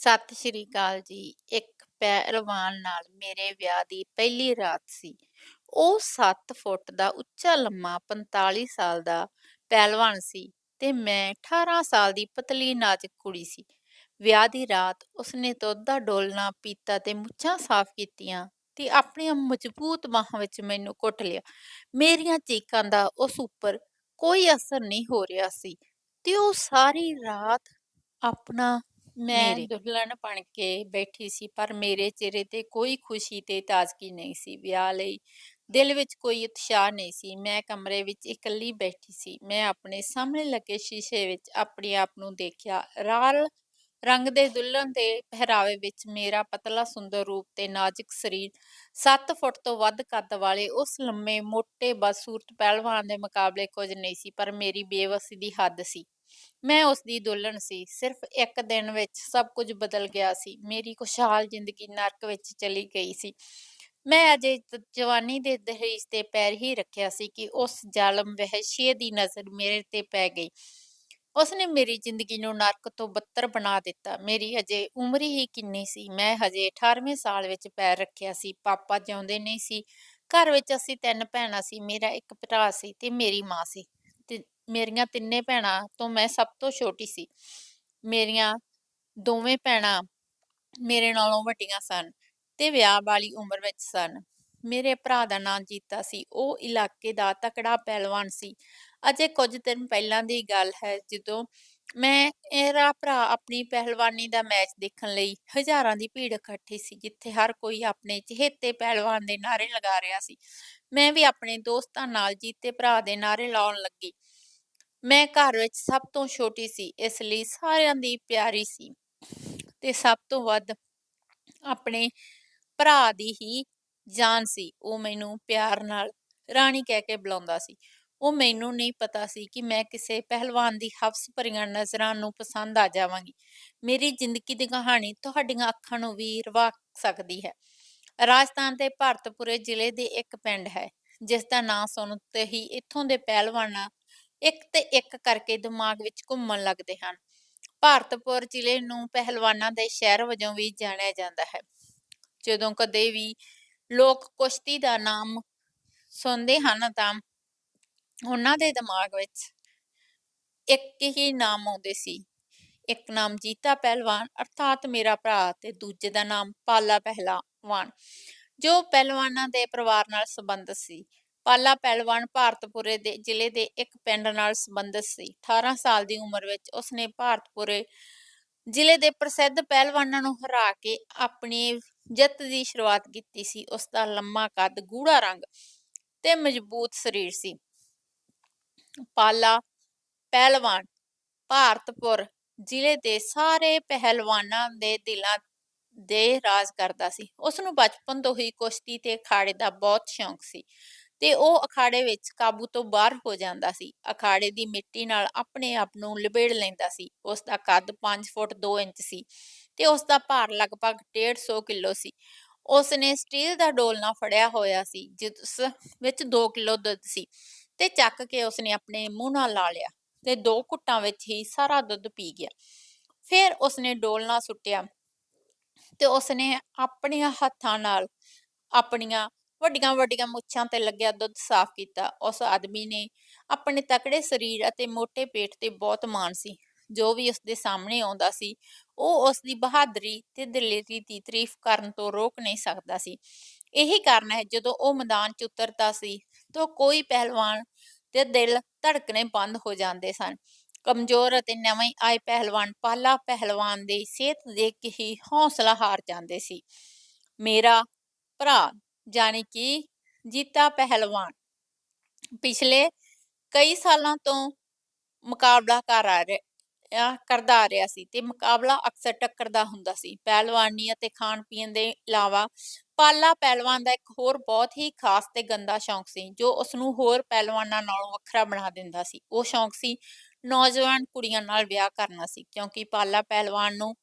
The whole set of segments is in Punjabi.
ਸਤਿ ਸ਼੍ਰੀ ਅਕਾਲ ਜੀ। ਇੱਕ ਪਹਿਲਵਾਨ ਨਾਲ ਮੇਰੇ ਵਿਆਹ ਦੀ ਪਹਿਲੀ ਰਾਤ ਸੀ। ਉਹ 7 ਫੁੱਟ ਦਾ ਉੱਚਾ ਲੰਮਾ 45 ਸਾਲ ਦਾ ਪਹਿਲਵਾਨ ਸੀ ਤੇ ਮੈਂ 18 ਸਾਲ ਦੀ ਪਤਲੀ ਨਾਜ਼ੁਕ ਕੁੜੀ ਸੀ। ਵਿਆਹ ਦੀ ਰਾਤ ਉਸਨੇ ਦੁੱਧ ਦਾ ਡੋਲ੍ਹਣਾ ਪੀਤਾ ਤੇ ਮੁੱਛਾਂ ਸਾਫ਼ ਕੀਤੀਆਂ ਤੇ ਆਪਣੀਆਂ ਮਜ਼ਬੂਤ ਬਾਹਾਂ ਵਿੱਚ ਮੈਨੂੰ ਕੁੱਟ ਲਿਆ। ਮੇਰੀਆਂ ਚੀਕਾਂ ਦਾ ਉਸ ਉੱਪਰ ਕੋਈ ਅਸਰ ਨਹੀਂ ਹੋ ਰਿਹਾ ਸੀ ਤੇ ਉਹ ਸਾਰੀ ਰਾਤ ਆਪਣਾ ਮੈਂ ਦੁਲਹਨ ਬਣ ਕੇ ਬੈਠੀ ਸੀ ਪਰ ਮੇਰੇ ਚਿਹਰੇ ਤੇ ਕੋਈ ਖੁਸ਼ੀ ਤੇ ਤਾਜ਼ਗੀ ਨਹੀਂ ਸੀ। ਵਿਆਹ ਲਈ ਦਿਲ ਵਿੱਚ ਕੋਈ ਉਤਸ਼ਾਹ ਨਹੀਂ ਸੀ। ਮੈਂ ਕਮਰੇ ਵਿੱਚ ਇਕੱਲੀ ਬੈਠੀ ਸੀ। ਮੈਂ ਆਪਣੇ ਸਾਹਮਣੇ ਲੱਗੇ ਸ਼ੀਸ਼ੇ ਵਿੱਚ ਆਪਣੇ ਆਪ ਨੂੰ ਦੇਖਿਆ। ਲਾਲ ਰੰਗ ਦੇ ਦੁਲਹਨ ਦੇ ਪਹਿਰਾਵੇ ਵਿੱਚ ਮੇਰਾ ਪਤਲਾ ਸੁੰਦਰ ਰੂਪ ਤੇ ਨਾਜ਼ੁਕ ਸਰੀਰ 7 ਫੁੱਟ ਤੋਂ ਵੱਧ ਕੱਦ ਵਾਲੇ ਉਸ ਲੰਮੇ ਮੋਟੇ ਬਦਸੂਰਤ ਪਹਿਲਵਾਨ ਦੇ ਮੁਕਾਬਲੇ ਕੁਝ ਨਹੀਂ ਸੀ ਪਰ ਮੇਰੀ ਬੇਵੱਸੀ ਦੀ ਹੱਦ ਸੀ। ਮੈਂ ਉਸ ਦੀ ਦੁਲਹਨ ਸੀ। ਸਿਰਫ ਇੱਕ ਦਿਨ ਵਿੱਚ ਸਭ ਕੁਝ ਬਦਲ ਗਿਆ ਸੀ। ਮੇਰੀ ਖੁਸ਼ਹਾਲ ਜ਼ਿੰਦਗੀ ਨਰਕ ਵਿੱਚ ਚਲੀ ਗਈ ਸੀ। ਮੈਂ ਅਜੇ ਜਵਾਨੀ ਦੇ ਦਹੇਜ ਤੇ ਪੈਰ ਹੀ ਰੱਖਿਆ ਸੀ ਕਿ ਉਸ ਜ਼ਾਲਮ ਵਹਿਸ਼ੀਏ ਦੀ ਨਜ਼ਰ ਮੇਰੇ ਤੇ ਪੈ ਗਈ। ਉਸਨੇ ਮੇਰੀ ਜ਼ਿੰਦਗੀ ਨੂੰ ਨਰਕ ਤੋਂ ਬੱਤਰ ਬਣਾ ਦਿੱਤਾ। ਮੇਰੀ ਹਜੇ ਉਮਰ ਹੀ ਕਿੰਨੀ ਸੀ। ਮੈਂ ਹਜੇ 18ਵੇਂ ਸਾਲ ਵਿੱਚ ਪੈਰ ਰੱਖਿਆ ਸੀ। ਪਾਪਾ ਜਿਉਂਦੇ ਨਹੀਂ ਸੀ। ਘਰ ਵਿੱਚ ਅਸੀਂ ਤਿੰਨ ਭੈਣਾਂ ਸੀ। ਮੇਰਾ ਇੱਕ ਭਰਾ ਸੀ ਤੇ ਮੇਰੀ ਮਾਂ ਸੀ ਮੇਰੀਆਂ ਤਿੰਨੇ ਭੈਣਾਂ ਤੋਂ ਮੈਂ ਸਭ ਤੋਂ ਛੋਟੀ ਸੀ। ਮੇਰੀਆਂ ਦੋਵੇਂ ਭੈਣਾਂ ਮੇਰੇ ਨਾਲੋਂ ਵੱਡੀਆਂ ਸਨ ਤੇ ਵਿਆਹ ਵਾਲੀ ਉਮਰ ਵਿੱਚ ਸਨ। ਮੇਰੇ ਭਰਾ ਦਾ ਨਾਂ ਜੀਤਾ ਸੀ। ਉਹ ਇਲਾਕੇ ਦਾ ਤਕੜਾ ਪਹਿਲਵਾਨ ਸੀ। ਅਜੇ ਕੁਝ ਦਿਨ ਪਹਿਲਾਂ ਦੀ ਗੱਲ ਹੈ ਜਦੋਂ ਮੈਂ ਮੇਰਾ ਭਰਾ ਆਪਣੀ ਪਹਿਲਵਾਨੀ ਦਾ ਮੈਚ ਦੇਖਣ ਲਈ ਹਜ਼ਾਰਾਂ ਦੀ ਭੀੜ ਇਕੱਠੀ ਸੀ, ਜਿੱਥੇ ਹਰ ਕੋਈ ਆਪਣੇ ਚਹੇਤੇ ਪਹਿਲਵਾਨ ਦੇ ਨਾਅਰੇ ਲਗਾ ਰਿਹਾ ਸੀ। ਮੈਂ ਵੀ ਆਪਣੇ ਦੋਸਤਾਂ ਨਾਲ ਜੀਤੇ ਭਰਾ ਦੇ ਨਾਅਰੇ ਲਾਉਣ ਲੱਗੀ। ਮੈਂ ਘਰ ਵਿੱਚ ਸਭ ਤੋਂ ਛੋਟੀ ਸੀ, ਇਸ ਲਈ ਸਾਰਿਆਂ ਦੀ ਪਿਆਰੀ ਸੀ ਤੇ ਸਭ ਤੋਂ ਵੱਧ ਆਪਣੇ ਭਰਾ ਦੀ ਹੀ ਜਾਨ ਸੀ। ਉਹ ਮੈਨੂੰ ਪਿਆਰ ਨਾਲ ਰਾਣੀ ਕਹਿ ਕੇ ਬੁਲਾਉਂਦਾ ਸੀ। ਉਹ ਮੈਨੂੰ ਨਹੀਂ ਪਤਾ ਸੀ ਕਿ ਮੈਂ ਕਿਸੇ ਪਹਿਲਵਾਨ ਦੀ ਹਫ਼ਸ ਭਰੀਆਂ ਨਜ਼ਰਾਂ ਨੂੰ ਪਸੰਦ ਆ ਜਾਵਾਂਗੀ। ਮੇਰੀ ਜ਼ਿੰਦਗੀ ਦੀ ਕਹਾਣੀ ਤੁਹਾਡੀਆਂ ਅੱਖਾਂ ਨੂੰ ਵੀ ਰਵਾ ਸਕਦੀ ਹੈ। ਰਾਜਸਥਾਨ ਦੇ ਭਾਰਤਪੁਰੇ ਜ਼ਿਲ੍ਹੇ ਦੇ ਇੱਕ ਪਿੰਡ ਹੈ ਜਿਸ ਦਾ ਨਾਂ ਸੁਣਤੇ ਹੀ ਇੱਥੋਂ ਦੇ ਪਹਿਲਵਾਨਾਂ ਇੱਕ ਤੇ ਇੱਕ ਕਰਕੇ ਦਿਮਾਗ ਵਿੱਚ ਘੁੰਮਣ ਲੱਗਦੇ ਹਨ। ਭਾਰਤਪੁਰ ਜ਼ਿਲ੍ਹੇ ਨੂੰ ਪਹਿਲਵਾਨਾਂ ਦੇ ਸ਼ਹਿਰ ਵਜੋਂ ਵੀ ਜਾਣਿਆ ਜਾਂਦਾ ਹੈ। ਜਦੋਂ ਕਦੇ ਵੀ ਲੋਕ ਕੁਸ਼ਤੀ ਦਾ ਨਾਮ ਸੁਣਦੇ ਹਨ ਤਾਂ ਉਹਨਾਂ ਦੇ ਦਿਮਾਗ ਵਿੱਚ ਇੱਕ ਹੀ ਨਾਮ ਆਉਂਦੇ ਸੀ। ਇੱਕ ਨਾਮ ਜੀਤਾ ਪਹਿਲਵਾਨ, ਅਰਥਾਤ ਮੇਰਾ ਭਰਾ ਤੇ ਦੂਜੇ ਦਾ ਨਾਮ ਪਾਲਾ ਪਹਿਲਵਾਨ, ਜੋ ਪਹਿਲਵਾਨਾਂ ਦੇ ਪਰਿਵਾਰ ਨਾਲ ਸੰਬੰਧਿਤ ਸੀ। ਪਾਲਾ ਪਹਿਲਵਾਨ ਭਾਰਤਪੁਰੇ ਦੇ ਜ਼ਿਲ੍ਹੇ ਦੇ ਇੱਕ ਪਿੰਡ ਨਾਲ ਸੰਬੰਧਿਤ ਸੀ। 18 ਸਾਲ ਦੀ ਉਮਰ ਵਿੱਚ ਉਸਨੇ ਭਾਰਤਪੁਰੇ ਜ਼ਿਲ੍ਹੇ ਦੇ ਪ੍ਰਸਿੱਧ ਪਹਿਲਵਾਨਾਂ ਨੂੰ ਹਰਾ ਕੇ ਆਪਣੀ ਜਿੱਤ ਦੀ ਸ਼ੁਰੂਆਤ ਕੀਤੀ ਸੀ। ਉਸ ਦਾ ਲੰਮਾ ਕੱਦ, ਗੂੜਾ ਰੰਗ ਤੇ ਮਜ਼ਬੂਤ ਸਰੀਰ ਸੀ। ਪਾਲਾ ਪਹਿਲਵਾਨ ਭਾਰਤਪੁਰ ਜ਼ਿਲ੍ਹੇ ਦੇ ਸਾਰੇ ਪਹਿਲਵਾਨਾਂ ਦੇ ਦਿਲਾਂ ਦੇ ਰਾਜ ਕਰਦਾ ਸੀ। ਉਸ ਨੂੰ ਬਚਪਨ ਤੋਂ ਹੀ ਕੁਸ਼ਤੀ ਤੇ ਅਖਾੜੇ ਦਾ ਬਹੁਤ ਸ਼ੌਂਕ ਸੀ ਤੇ ਉਹ ਅਖਾੜੇ ਵਿੱਚ ਕਾਬੂ ਤੋਂ ਬਾਹਰ ਹੋ ਜਾਂਦਾ ਸੀ। ਅਖਾੜੇ ਦੀ ਮਿੱਟੀ ਨਾਲ ਆਪਣੇ ਆਪ ਨੂੰ ਲਿਬੇੜ ਲੈਂਦਾ ਸੀ। ਉਸ ਦਾ ਕੱਦ 5 ਫੁੱਟ 2 ਇੰਚ ਸੀ ਤੇ ਉਸ ਦਾ ਭਾਰ ਲਗਭਗ 150 ਕਿਲੋ ਸੀ। ਉਸ ਨੇ ਸਟੀਲ ਦਾ ਡੋਲਨਾ ਫੜਿਆ ਹੋਇਆ ਸੀ, ਜਿਸ ਵਿੱਚ 2 ਕਿਲੋ ਦੁੱਧ ਸੀ ਤੇ ਚੱਕ ਕੇ ਉਸਨੇ ਆਪਣੇ ਮੂੰਹ ਨਾਲ ਲਾ ਲਿਆ ਤੇ ਦੋ ਘੁੱਟਾਂ ਵਿੱਚ ਹੀ ਸਾਰਾ ਦੁੱਧ ਪੀ ਗਿਆ। ਫਿਰ ਉਸਨੇ ਡੋਲਨਾ ਸੁੱਟਿਆ ਤੇ ਉਸਨੇ ਆਪਣੀਆਂ ਹੱਥਾਂ ਨਾਲ ਆਪਣੀਆਂ ਵੱਡੀਆਂ ਵੱਡੀਆਂ ਮੁੱਛਾਂ ਤੇ ਲੱਗਿਆ ਦੁੱਧ ਸਾਫ਼ ਕੀਤਾ। ਉਸ ਆਦਮੀ ਨੇ ਆਪਣੇ ਤਕੜੇ ਸਰੀਰ ਅਤੇ ਮੋਟੇ ਪੇਟ ਤੇ ਬਹੁਤ ਮਾਣ ਸੀ। ਜੋ ਵੀ ਉਸਦੇ ਸਾਹਮਣੇ ਆਉਂਦਾ ਸੀ, ਉਹ ਉਸਦੀ ਬਹਾਦਰੀ ਤੇ ਦਲੇਰੀ ਦੀ ਤਾਰੀਫ ਕਰਨ ਤੋਂ ਰੋਕ ਨਹੀਂ ਸਕਦਾ ਸੀ। ਇਹੀ ਕਾਰਨ ਹੈ, ਜਦੋਂ ਉਹ ਮੈਦਾਨ 'ਚ ਉਤਰਦਾ ਸੀ, ਤਾਂ ਕੋਈ ਪਹਿਲਵਾਨ ਤੇ ਦਿਲ ਧੜਕਣੇ ਬੰਦ ਹੋ ਜਾਂਦੇ ਸਨ। ਕਮਜ਼ੋਰ ਅਤੇ ਨਵੇਂ ਆਏ ਪਹਿਲਵਾਨ ਪਾਲਾ ਪਹਿਲਵਾਨ ਦੀ ਸਿਹਤ ਦੇਖ ਕੇ ਹੀ ਹੌਸਲਾ ਹਾਰ ਜਾਂਦੇ ਸੀ। ਮੇਰਾ ਭਰਾ ਜਾਣੀ ਕਿ ਜੀਤਾ ਪਹਿਲਵਾਨ ਪਿਛਲੇ ਕਈ ਸਾਲਾਂ ਤੋਂ ਮੁਕਾਬਲਾ ਕਰ ਆ ਰਿਹਾ ਕਰਦਾ ਆ ਰਿਹਾ ਸੀ ਤੇ ਮੁਕਾਬਲਾ ਅਕਸਰ ਟੱਕਰ ਹੁੰਦਾ ਸੀ। ਪਹਿਲਵਾਨੀ ਅਤੇ ਖਾਣ ਪੀਣ ਦੇ ਇਲਾਵਾ ਪਾਲਾ ਪਹਿਲਵਾਨ ਦਾ ਇੱਕ ਹੋਰ ਬਹੁਤ ਹੀ ਖਾਸ ਤੇ ਗੰਦਾ ਸ਼ੌਂਕ ਸੀ, ਜੋ ਉਸਨੂੰ ਹੋਰ ਪਹਿਲਵਾਨਾਂ ਨਾਲੋਂ ਵੱਖਰਾ ਬਣਾ ਦਿੰਦਾ ਸੀ। ਉਹ ਸ਼ੌਂਕ ਸੀ ਨੌਜਵਾਨ ਕੁੜੀਆਂ ਨਾਲ ਵਿਆਹ ਕਰਨਾ ਸੀ, ਕਿਉਂਕਿ ਪਾਲਾ ਪਹਿਲਵਾਨ ਨੂੰ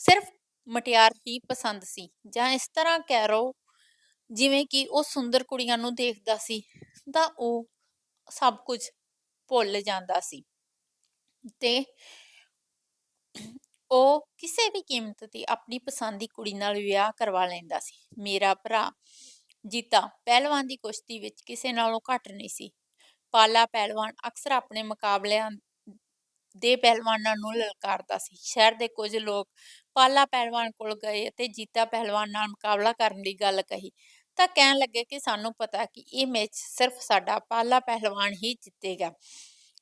ਸਿਰਫ ਮਟਿਆਰ ਹੀ ਪਸੰਦ ਸੀ ਜਾਂ ਇਸ ਤਰ੍ਹਾਂ ਕਹਿ ਰੋ ਜਿਵੇਂ ਕਿ ਉਹ ਸੁੰਦਰ ਕੁੜੀਆਂ ਨੂੰ ਦੇਖਦਾ ਸੀ ਤਾਂ ਉਹ ਸਭ ਕੁਝ ਭੁੱਲ ਜਾਂਦਾ ਸੀ। ਤੇ ਉਹ ਕਿਸੇ ਵੀ ਕੀਮਤ ਤੇ ਆਪਣੀ ਪਸੰਦ ਦੀ ਕੁੜੀ ਨਾਲ ਵਿਆਹ ਕਰਵਾ ਲੈਂਦਾ ਸੀ। ਮੇਰਾ ਭਰਾ ਜੀਤਾ ਪਹਿਲਵਾਨ ਦੀ ਕੁਸ਼ਤੀ ਵਿੱਚ ਕਿਸੇ ਨਾਲੋਂ ਘੱਟ ਨਹੀਂ ਸੀ। ਪਾਲਾ ਪਹਿਲਵਾਨ ਅਕਸਰ ਆਪਣੇ ਮੁਕਾਬਲਿਆਂ ਦੇ ਪਹਿਲਵਾਨਾਂ ਨੂੰ ਲਲਕਾਰਦਾ ਸੀ। ਸ਼ਹਿਰ ਦੇ ਕੁਝ ਲੋਕ ਪਾਲਾ ਪਹਿਲਵਾਨ ਕੋਲ ਗਏ ਅਤੇ ਜੀਤਾ ਪਹਿਲਵਾਨ ਨਾਲ ਮੁਕਾਬਲਾ ਕਰਨ ਦੀ ਗੱਲ ਕਹੀ, ਤਾਂ ਕਹਿਣ ਲੱਗੇ ਕਿ ਸਾਨੂੰ ਪਤਾ ਕਿ ਇਹ ਮੈਚ ਸਿਰਫ ਸਾਡਾ ਪਾਲਾ ਪਹਿਲਵਾਨ ਹੀ ਜਿੱਤੇਗਾ।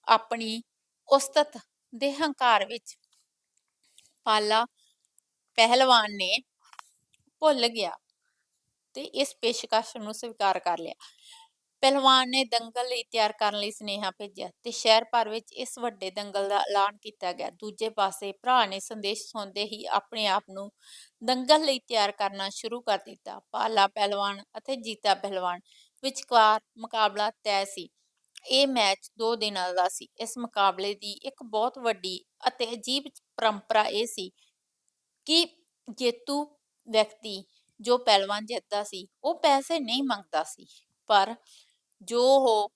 ਆਪਣੀ ਉਸਤਤ ਦੇ ਹੰਕਾਰ ਵਿੱਚ ਪਾਲਾ ਪਹਿਲਵਾਨ ਨੇ ਭੁੱਲ ਗਿਆ ਤੇ ਇਸ ਪੇਸ਼ਕਸ਼ ਨੂੰ ਸਵੀਕਾਰ ਕਰ ਲਿਆ। ਪਹਿਲਵਾਨ ਨੇ ਦੰਗਲ ਲਈ ਤਿਆਰ ਕਰਨ ਲਈ ਸੁਨੇਹਾ ਭੇਜਿਆ ਤੇ ਸ਼ਹਿਰ ਭਰ ਵਿੱਚ ਇਸ ਵੱਡੇ ਦੰਗਲ ਦਾ ਐਲਾਨ ਕੀਤਾ ਗਿਆ। ਦੂਜੇ ਪਾਸੇ ਭਰਾ ਨੇ ਸੰਦੇਸ਼ ਸੁਣਦੇ ਹੀ ਆਪਣੇ ਆਪ ਨੂੰ ਦੰਗਲ ਲਈ ਤਿਆਰ ਕਰਨਾ ਸ਼ੁਰੂ ਕਰ ਦਿੱਤਾ। ਪਾਲਾ ਪਹਿਲਵਾਨ ਅਤੇ ਜੀਤਾ ਪਹਿਲਵਾਨ ਵਿਚਕਾਰ ਮੁਕਾਬਲਾ ਤੈਅ ਸੀ। ਇਹ ਮੈਚ 2 ਦਿਨਾਂ ਦਾ ਸੀ। ਇਸ ਮੁਕਾਬਲੇ ਦੀ ਇੱਕ ਬਹੁਤ ਵੱਡੀ ਅਤੇ ਅਜੀਬ ਪਰੰਪਰਾ ਇਹ ਸੀ ਕਿ ਜੇਤੂ ਵਿਅਕਤੀ ਜੋ ਪਹਿਲਵਾਨ ਜਿੱਤਦਾ ਸੀ, ਉਹ ਪੈਸੇ ਨਹੀਂ ਮੰਗਦਾ ਸੀ, ਪਰ ਜੋ ਉਹ